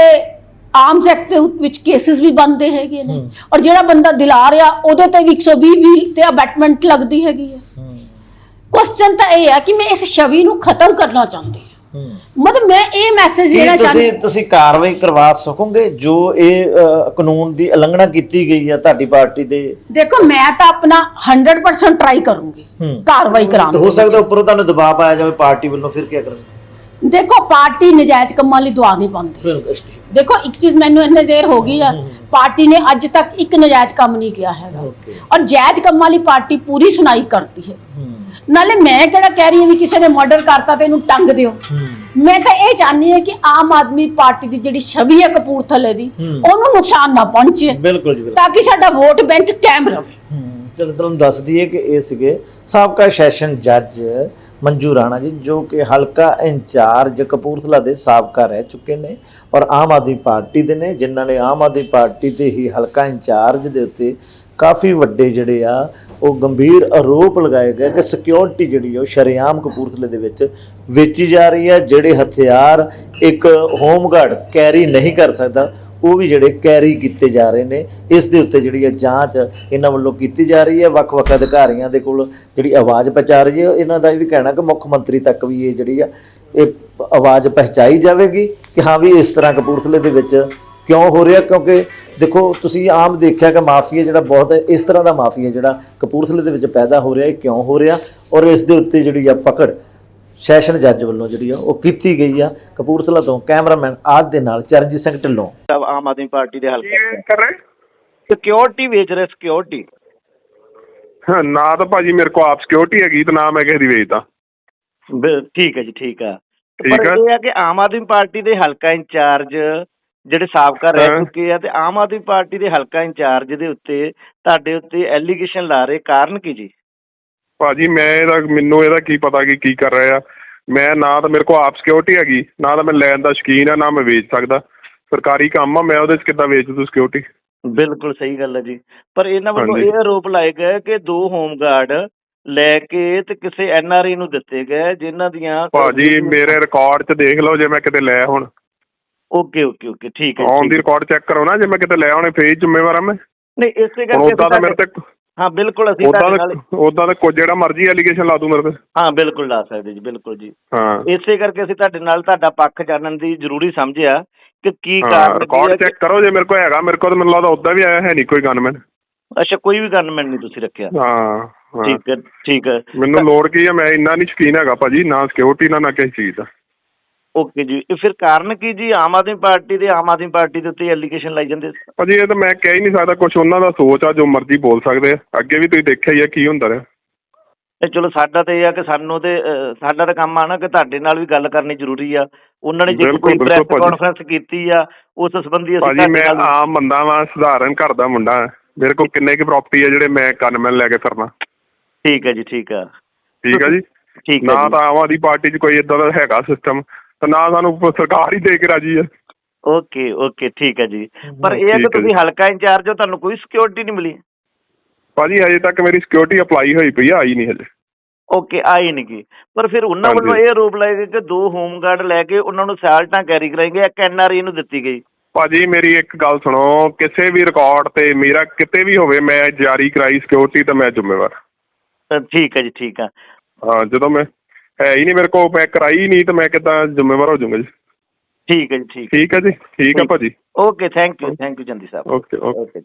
ਆਰਮਸ ਐਕਟ ਦੇ ਵਿੱਚ ਕੇਸਿਸ ਵੀ ਬੰਦੇ ਹੈਗੇ ਨੇ। ਔਰ ਜਿਹੜਾ ਬੰਦਾ ਦਿਲਾ ਰਿਹਾ ਉਹਦੇ ਤੇ ਵੀ 120 ਵੀ ਤੇ ਅਬੈਟਮੈਂਟ ਲੱਗਦੀ ਹੈਗੀ ਹੈ। ਕੁਐਸਚਨ ਤਾਂ ਇਹ ਹੈ ਕਿ ਮੈਂ ਇਸ ਛਵੀ ਨੂੰ ਖਤਮ ਕਰਨਾ ਚਾਹੁੰਦੀ ਹਾਂ। ਮਤਲਬ ਮੈਂ ਇਹ ਮੈਸੇਜ ਦੇਣਾ ਚਾਹੁੰਦੀ ਤੁਸੀਂ ਤੁਸੀਂ ਕਾਰਵਾਈ ਕਰਵਾ ਸਕੋਗੇ? ਜੋ ਇਹ ਕਾਨੂੰਨ ਦੀ ਉਲੰਘਣਾ ਕੀਤੀ ਗਈ ਹੈ ਤੁਹਾਡੀ ਪਾਰਟੀ ਦੇ। ਦੇਖੋ ਮੈਂ ਤਾਂ ਆਪਣਾ 100% ਟਰਾਈ ਕਰੂੰਗੀ। ਕਾਰਵਾਈ ਕਰਾਉਣ ਹੋ ਸਕਦਾ ਉੱਪਰੋਂ ਤੁਹਾਨੂੰ ਦਬਾਅ ਪਾਇਆ ਜਾਵੇ ਪਾਰਟੀ ਵੱਲੋਂ ਫਿਰ ਕੀ ਕਰਨਾ ਦੇਖੋ ਪਾਰਟੀ ਨਜਾਇਜ਼ ਕੰਮਾਂ ਲਈ ਦੁਆ ਨਹੀਂ ਪਾਉਂਦੀ। ਦੇਖੋ ਇੱਕ ਚੀਜ਼ ਮੈਨੂੰ ਇੰਨੇ ਦੇਰ ਹੋ ਗਈ ਆ। ਪਾਰਟੀ ਨੇ ਅੱਜ ਤੱਕ ਇੱਕ ਨਜਾਇਜ਼ ਕੰਮ ਨਹੀਂ ਕੀਤਾ ਹੈਗਾ. ਔਰ ਜਾਇਜ਼ ਕੰਮਾਂ ਲਈ ਪਾਰਟੀ ਪੂਰੀ ਸੁਣਾਈ ਕਰਦੀ ਹੈ। ਨਾਲੇ ਮੈਂ ਕਿਹੜਾ ਕਹਿ ਰਹੀ ਹਾਂ ਵੀ ਕਿਸੇ ਨੇ ਮਰਡਰ ਕਰਤਾ ਤੇ ਇਹਨੂੰ ਟੰਗ ਦਿਓ। ਮੈਂ ਤਾਂ ਇਹ ਚਾਹਨੀ ਹਾਂ ਕਿ ਆਮ ਆਦਮੀ ਪਾਰਟੀ ਦੀ ਜਿਹੜੀ ਛਵੀ ਹੈ ਕਪੂਰਥਲੇ ਦੀ ਉਹਨੂੰ ਨੁਕਸਾਨ ਨਾ ਪਹੁੰਚੇ। ਬਿਲਕੁਲ ਜੀ ਤਾਂ ਕਿ ਸਾਡਾ ਵੋਟ ਬੈਂਕ ਕਾਇਮ ਰਹੇ। ਚਲੋ ਤੁਹਾਨੂੰ ਦੱਸ ਦਈਏ ਕਿ ਇਹ ਸੀਗੇ ਸਾਬਕਾ ਸੈਸ਼ਨ ਜੱਜ ਮੰਜੂ ਰਾਣਾ ਜੀ ਜੋ ਕਿ ਹਲਕਾ ਇੰਚਾਰਜ ਕਪੂਰਥਲਾ ਦੇ ਸਾਬਕਾ ਰਹਿ ਚੁੱਕੇ ਨੇ ਔਰ ਆਮ ਆਦਮੀ ਪਾਰਟੀ ਦੇ ਨੇ ਜਿਨ੍ਹਾਂ ਨੇ ਆਮ ਆਦਮੀ ਪਾਰਟੀ ਦੇ ਹੀ ਹਲਕਾ ਇੰਚਾਰਜ ਦੇ ਉੱਤੇ ਕਾਫੀ ਵੱਡੇ ਜਿਹੜੇ ਆ ਉਹ ਗੰਭੀਰ ਆਰੋਪ ਲਗਾਏ ਗਏ ਕਿ ਸਿਕਿਉਰਿਟੀ ਜਿਹੜੀ ਆ ਉਹ ਸ਼ਰੇਆਮ ਕਪੂਰਥਲੇ ਦੇ ਵਿੱਚ ਵੇਚੀ ਜਾ ਰਹੀ ਹੈ, ਜਿਹੜੇ ਹਥਿਆਰ ਇੱਕ ਹੋਮਗਾਰਡ ਕੈਰੀ ਨਹੀਂ ਕਰ ਸਕਦਾ, ਉਹ ਵੀ ਜਿਹੜੇ ਕੈਰੀ ਕੀਤੇ ਜਾ ਰਹੇ ਨੇ। ਇਸ ਦੇ ਉੱਤੇ ਜਿਹੜੀ ਹੈ ਜਾਂਚ ਇਹਨਾਂ ਵੱਲੋਂ ਕੀਤੀ ਜਾ ਰਹੀ ਹੈ। ਵੱਖ-ਵੱਖ ਅਧਿਕਾਰੀਆਂ ਦੇ ਕੋਲ ਜਿਹੜੀ ਆਵਾਜ਼ ਪਹੁੰਚਾ ਰਹੀ ਹੈ। ਇਹਨਾਂ ਦਾ ਇਹ ਵੀ ਕਹਿਣਾ ਕਿ ਮੁੱਖ ਮੰਤਰੀ ਤੱਕ ਵੀ ਇਹ ਜਿਹੜੀ ਆ, ਇਹ ਆਵਾਜ਼ ਪਹੁੰਚਾਈ ਜਾਵੇਗੀ ਕਿ ਹਾਂ ਵੀ ਇਸ ਤਰ੍ਹਾਂ ਕਪੂਰਥਲੇ ਦੇ ਵਿੱਚ ਕਿਉਂ ਹੋ ਰਿਹਾ? ਕਿਉਂਕਿ ਦੇਖੋ ਤੁਸੀਂ ਆਮ ਦੇਖਿਆ ਕਿ ਮਾਫੀਆ ਜਿਹੜਾ ਬਹੁਤ ਇਸ ਤਰ੍ਹਾਂ ਦਾ ਮਾਫੀਆ ਜਿਹੜਾ ਕਪੂਰਥਲੇ ਦੇ ਵਿੱਚ ਪੈਦਾ ਹੋ ਰਿਹਾ ਇਹ ਕਿਉਂ ਹੋ ਰਿਹਾ? ਔਰ ਇਸ ਦੇ ਉੱਤੇ ਜਿਹੜੀ ਆ ਪਕੜ ਸੈਸ਼ਨ ਜੱਜ ਵੱਲੋਂ ਜਿਹੜੀ ਆ ਉਹ ਕੀਤੀ ਗਈ ਆ ਕਪੂਰਥਲਾ ਤੋਂ ਕੈਮਰਾਮੈਨ ਆਦ ਦੇ ਨਾਲ ਚਰਨਜੀਤ ਸਿੰਘ ਢਿੱਲੋਂ। ਸਭ ਆਮ ਆਦਮੀ ਪਾਰਟੀ ਦੇ ਹਲਕੇ ਕਰ ਰਹੇ? ਸਿਕਿਉਰਿਟੀ ਵੇਚ ਰਹੇ ਸਿਕਿਉਰਿਟੀ ਹਾਂ, ਨਾ ਤਾਂ ਭਾਜੀ ਮੇਰੇ ਕੋਲ ਆਪ ਸਿਕਿਉਰਿਟੀ ਹੈਗੀ ਤੇ ਨਾ ਮੈਂ ਕਿਸੇ ਦੀ ਵੇਚਦਾ। ਠੀਕ ਹੈ ਜੀ ਠੀਕ ਆ। ਠੀਕ। ਇਹ ਆ ਕਿ ਆਮ ਆਦਮੀ ਪਾਰਟੀ ਦੇ ਹਲਕਾ ਇੰਚਾਰਜ ਜਿਹੜੇ ਸਾਬਕਾ ਰਹਿ। ਚੁੱਕੇ ਆ ਤੇ ਆਮ ਆਦਮੀ ਪਾਰਟੀ ਦੇ ਹਲਕਾ ਇੰਚਾਰਜ ਦੇ ਉੱਤੇ ਤੁਹਾਡੇ ਉੱਤੇ ਐਲੀਗੇਸ਼ਨ ਲਾ ਰਹੇ ਕਾਰਨ ਕੀ ਜੀ? ਭਾਜੀ ਮੈਂ ਇਹਦਾ ਮੈਨੂੰ ਇਹਦਾ ਕੀ ਪਤਾ ਕਿ ਕੀ ਕਰ ਰਿਹਾ ਮੈਂ ਨਾ ਤਾਂ ਮੇਰੇ ਕੋਲ ਆਪ ਸਿਕਿਉਰਿਟੀ ਹੈਗੀ ਨਾ ਤਾਂ ਮੈਂ ਲੈਣ ਦਾ ਸ਼ਕੀਨ ਆ ਨਾ ਮੈਂ ਵੇਚ ਸਕਦਾ। ਸਰਕਾਰੀ ਕੰਮ ਆ ਮੈਂ ਉਹਦੇ 'ਚ ਕਿੱਦਾਂ ਵੇਚ ਦੂੰ ਸਿਕਿਉਰਿਟੀ ਬਿਲਕੁਲ ਸਹੀ ਗੱਲ ਹੈ ਜੀ। ਪਰ ਇਹਨਾਂ ਵੱਲੋਂ। ਇਹ ਆਰੋਪ ਲਾਏ ਗਏ ਕਿ ਦੋ ਹੋਮਗਾਰਡ ਲੈ ਕੇ ਤੇ ਕਿਸੇ ਐਨਆਰਆਈ ਨੂੰ ਦਿੱਤੇ ਗਏ ਜਿਨ੍ਹਾਂ ਦੀਆਂ ਭਾਜੀ ਮੇਰੇ ਰਿਕਾਰਡ 'ਚ ਦੇਖ ਲਓ ਜੇ ਮੈਂ ਕਿਤੇ ਲੈ ਹੁਣ। ਓਕੇ ਓਕੇ ਓਕੇ ਠੀਕ ਹੈ ਔਨ ਦੀ। ਰਿਕਾਰਡ ਚੈੱਕ ਕਰੋ ਨਾ ਜੇ ਮੈਂ ਕਿਤੇ ਲੈ ਆਉਣੇ ਫੇਰ ਜ਼ਿੰਮੇਵਾਰ ਆ ਮੈਂ। ਨਹੀਂ ਇਸੇ ਕਰਕੇ ਉਦਾਂ ਤਾਂ ਮੇਰੇ ਤੇ ਹਾਂ ਬਿਲਕੁਲ ਅਸੀਂ ਤੁਹਾਡੇ ਨਾਲ ਉਦਾਂ ਦਾ ਕੋਈ ਜਿਹੜਾ ਮਰਜ਼ੀ ਐਲੀਗੇਸ਼ਨ ਲਾ ਦੂੰ ਮੇਰੇ ਤੇ। ਹਾਂ ਬਿਲਕੁਲ ਲਾ ਸਕਦੇ ਜੀ ਬਿਲਕੁਲ ਜੀ। ਹਾਂ। ਇਸੇ ਕਰਕੇ ਅਸੀਂ ਤੁਹਾਡੇ ਨਾਲ ਤੁਹਾਡਾ ਪੱਖ ਜਾਣਨ ਦੀ ਜ਼ਰੂਰੀ ਸਮਝਿਆ ਕਿ ਕੀ ਕਾਰਨ ਰਿਕਾਰਡ ਚੈੱਕ ਕਰੋ ਜੇ ਮੇਰੇ ਕੋਲ ਹੈਗਾ ਮੇਰੇ ਕੋਲ ਤਾਂ ਮੈਨੂੰ ਲੱਗਦਾ ਉਦਾਂ ਵੀ ਆਇਆ ਹੈ ਨਹੀਂ ਕੋਈ ਗਨਮੈਨ ਅੱਛਾ ਕੋਈ ਵੀ ਗਨਮੈਨ ਨਹੀਂ ਤੁਸੀਂ ਰੱਖਿਆ। ਹਾਂ ਠੀਕ ਹੈ ਠੀਕ ਹੈ। ਮੈਨੂੰ ਲੋੜ ਕੀ ਹੈ ਮੈਂ ਇੰਨਾ ਨਹੀਂ ਸ਼ਕੀਨ ਹੈਗਾ ਭਾਜੀ ਨਾ ਸਿਕਿਉਰਿਟੀ ਨਾ ਨਾ ਕਿਸੇ ਚੀਜ਼ ਦਾ। ਓਕੇ ਜੀ। ਇਹ ਫਿਰ ਕਾਰਨ ਕੀ ਜੀ? ਆਮ ਆਦਮੀ ਪਾਰਟੀ ਦੇ ਆਮ ਆਦਮੀ ਪਾਰਟੀ ਦੇ ਉੱਤੇ ਐਲੀਗੇਸ਼ਨ ਲਾਈ ਜਾਂਦੇ ਭਾਜੀ ਇਹ ਤਾਂ ਮੈਂ ਕਹਿ ਹੀ ਨਹੀਂ ਸਕਦਾ ਕੁਝ ਉਹਨਾਂ ਦਾ ਸੋਚ ਆ ਜੋ ਮਰਜ਼ੀ ਬੋਲ ਸਕਦੇ ਆ। ਅੱਗੇ ਵੀ ਤੁਸੀਂ ਦੇਖਿਆ ਹੀ ਆ ਕੀ ਹੁੰਦਾ ਰਿਹਾ। ਇਹ ਚਲੋ ਸਾਡਾ ਤੇ ਇਹ ਆ ਕਿ ਸਾਨੂੰ ਤੇ ਸਾਡਾ ਤਾਂ ਕੰਮ ਆ ਨਾ ਕਿ ਤੁਹਾਡੇ ਨਾਲ ਵੀ ਗੱਲ ਕਰਨੀ ਜ਼ਰੂਰੀ ਆ। ਉਹਨਾਂ ਨੇ ਜੇ ਬਿਲਕੁਲ, ਕੋਈ ਬਿਲਕੁਲ ਪ੍ਰੈਸ। ਕਾਨਫਰੰਸ ਕੀਤੀ ਆ ਉਸ ਸੰਬੰਧੀ ਅਸੀਂ ਭਾਜੀ ਮੈਂ ਆਮ ਬੰਦਾ ਵਾਂ ਸਧਾਰਨ ਘਰ ਦਾ ਮੁੰਡਾ ਮੇਰੇ ਕੋਲ ਕਿੰਨੇ ਕੀ ਪ੍ਰਾਪਰਟੀ ਆ ਜਿਹੜੇ ਮੈਂ ਕਨਮੈਨ ਲੈ ਕੇ ਫਿਰਨਾ ਠੀਕ ਹੈ ਜੀ ਠੀਕ ਆ। ਠੀਕ ਆ ਜੀ। ਠੀਕ ਹੈ ਨਾ ਤਾਂ ਆਮ ਆਦਮੀ ਪਾਰਟੀ 'ਚ ਕੋਈ ਇਦਾਂ ਦਾ ਹੈਗਾ ਸਿਸਟਮ ਤੇ ਨਾ ਸਾਨੂੰ ਸਰਕਾਰ ਹੀ ਦੇ ਕੇ ਰਾਜੀ ਆ ਓਕੇ ਓਕੇ ਠੀਕ ਹੈ ਜੀ। ਪਰ ਇਹ ਕਿ ਹੈ ਤੁਸੀਂ ਹਲਕਾ ਇੰਚਾਰਜ ਹੋ ਤੁਹਾਨੂੰ ਕੋਈ ਸਿਕਿਉਰਿਟੀ ਨਹੀਂ ਮਿਲੀ? ਭਾਜੀ ਹਜੇ ਤੱਕ ਮੇਰੀ ਸਿਕਿਉਰਿਟੀ ਅਪਲਾਈ ਹੋਈ ਪਈ ਆ ਆਈ ਨਹੀਂ ਹਜੇ। ਓਕੇ ਆਈ ਨਹੀਂ ਗੀ ਪਰ ਫਿਰ ਉਹਨਾਂ। ਵੱਲੋਂ ਇਹ ਆਰੋਪ ਲਾਏ ਗਏ ਕਿ ਦੋ ਹੋਮਗਾਰਡ ਲੈ ਕੇ ਉਹਨਾਂ ਨੂੰ ਸਾਲਟਾਂ ਕੈਰੀ ਕਰਾਏਗੇ ਇੱਕ ਐਨਆਰਆਈ ਨੂੰ ਦਿੱਤੀ ਗਈ। ਭਾਜੀ ਮੇਰੀ ਇੱਕ ਗੱਲ ਸੁਣੋ ਕਿਸੇ ਵੀ ਰਿਕਾਰਡ ਤੇ ਮੇਰਾ ਕਿਤੇ ਵੀ ਹੋਵੇ ਮੈਂ ਜਾਰੀ ਕਰਾਈ ਸਿਕਿਉਰਿਟੀ ਤਾਂ ਮੈਂ ਜ਼ਿੰਮੇਵਾਰ। ਠੀਕ ਹੈ ਜੀ ਠੀਕ ਆ ਹਾਂ ਜਦੋਂ ਮੈਂ ਹੈ ਹੀ ਨਹੀਂ ਮੇਰੇ ਕੋਲ ਮੈਂ ਕਰਾਈ ਨਹੀਂ ਤਾਂ ਮੈਂ ਕਿੱਦਾਂ ਜ਼ਿੰਮੇਵਾਰ ਹੋ ਜਾਊਂਗਾ ਜੀ। ਠੀਕ ਹੈ ਜੀ ਠੀਕ ਠੀਕ ਹੈ ਜੀ ਠੀਕ ਹੈ। ਭਾਜੀ। Okay thank you thank you Chandi sahib. Okay okay. Okay ਜੀ।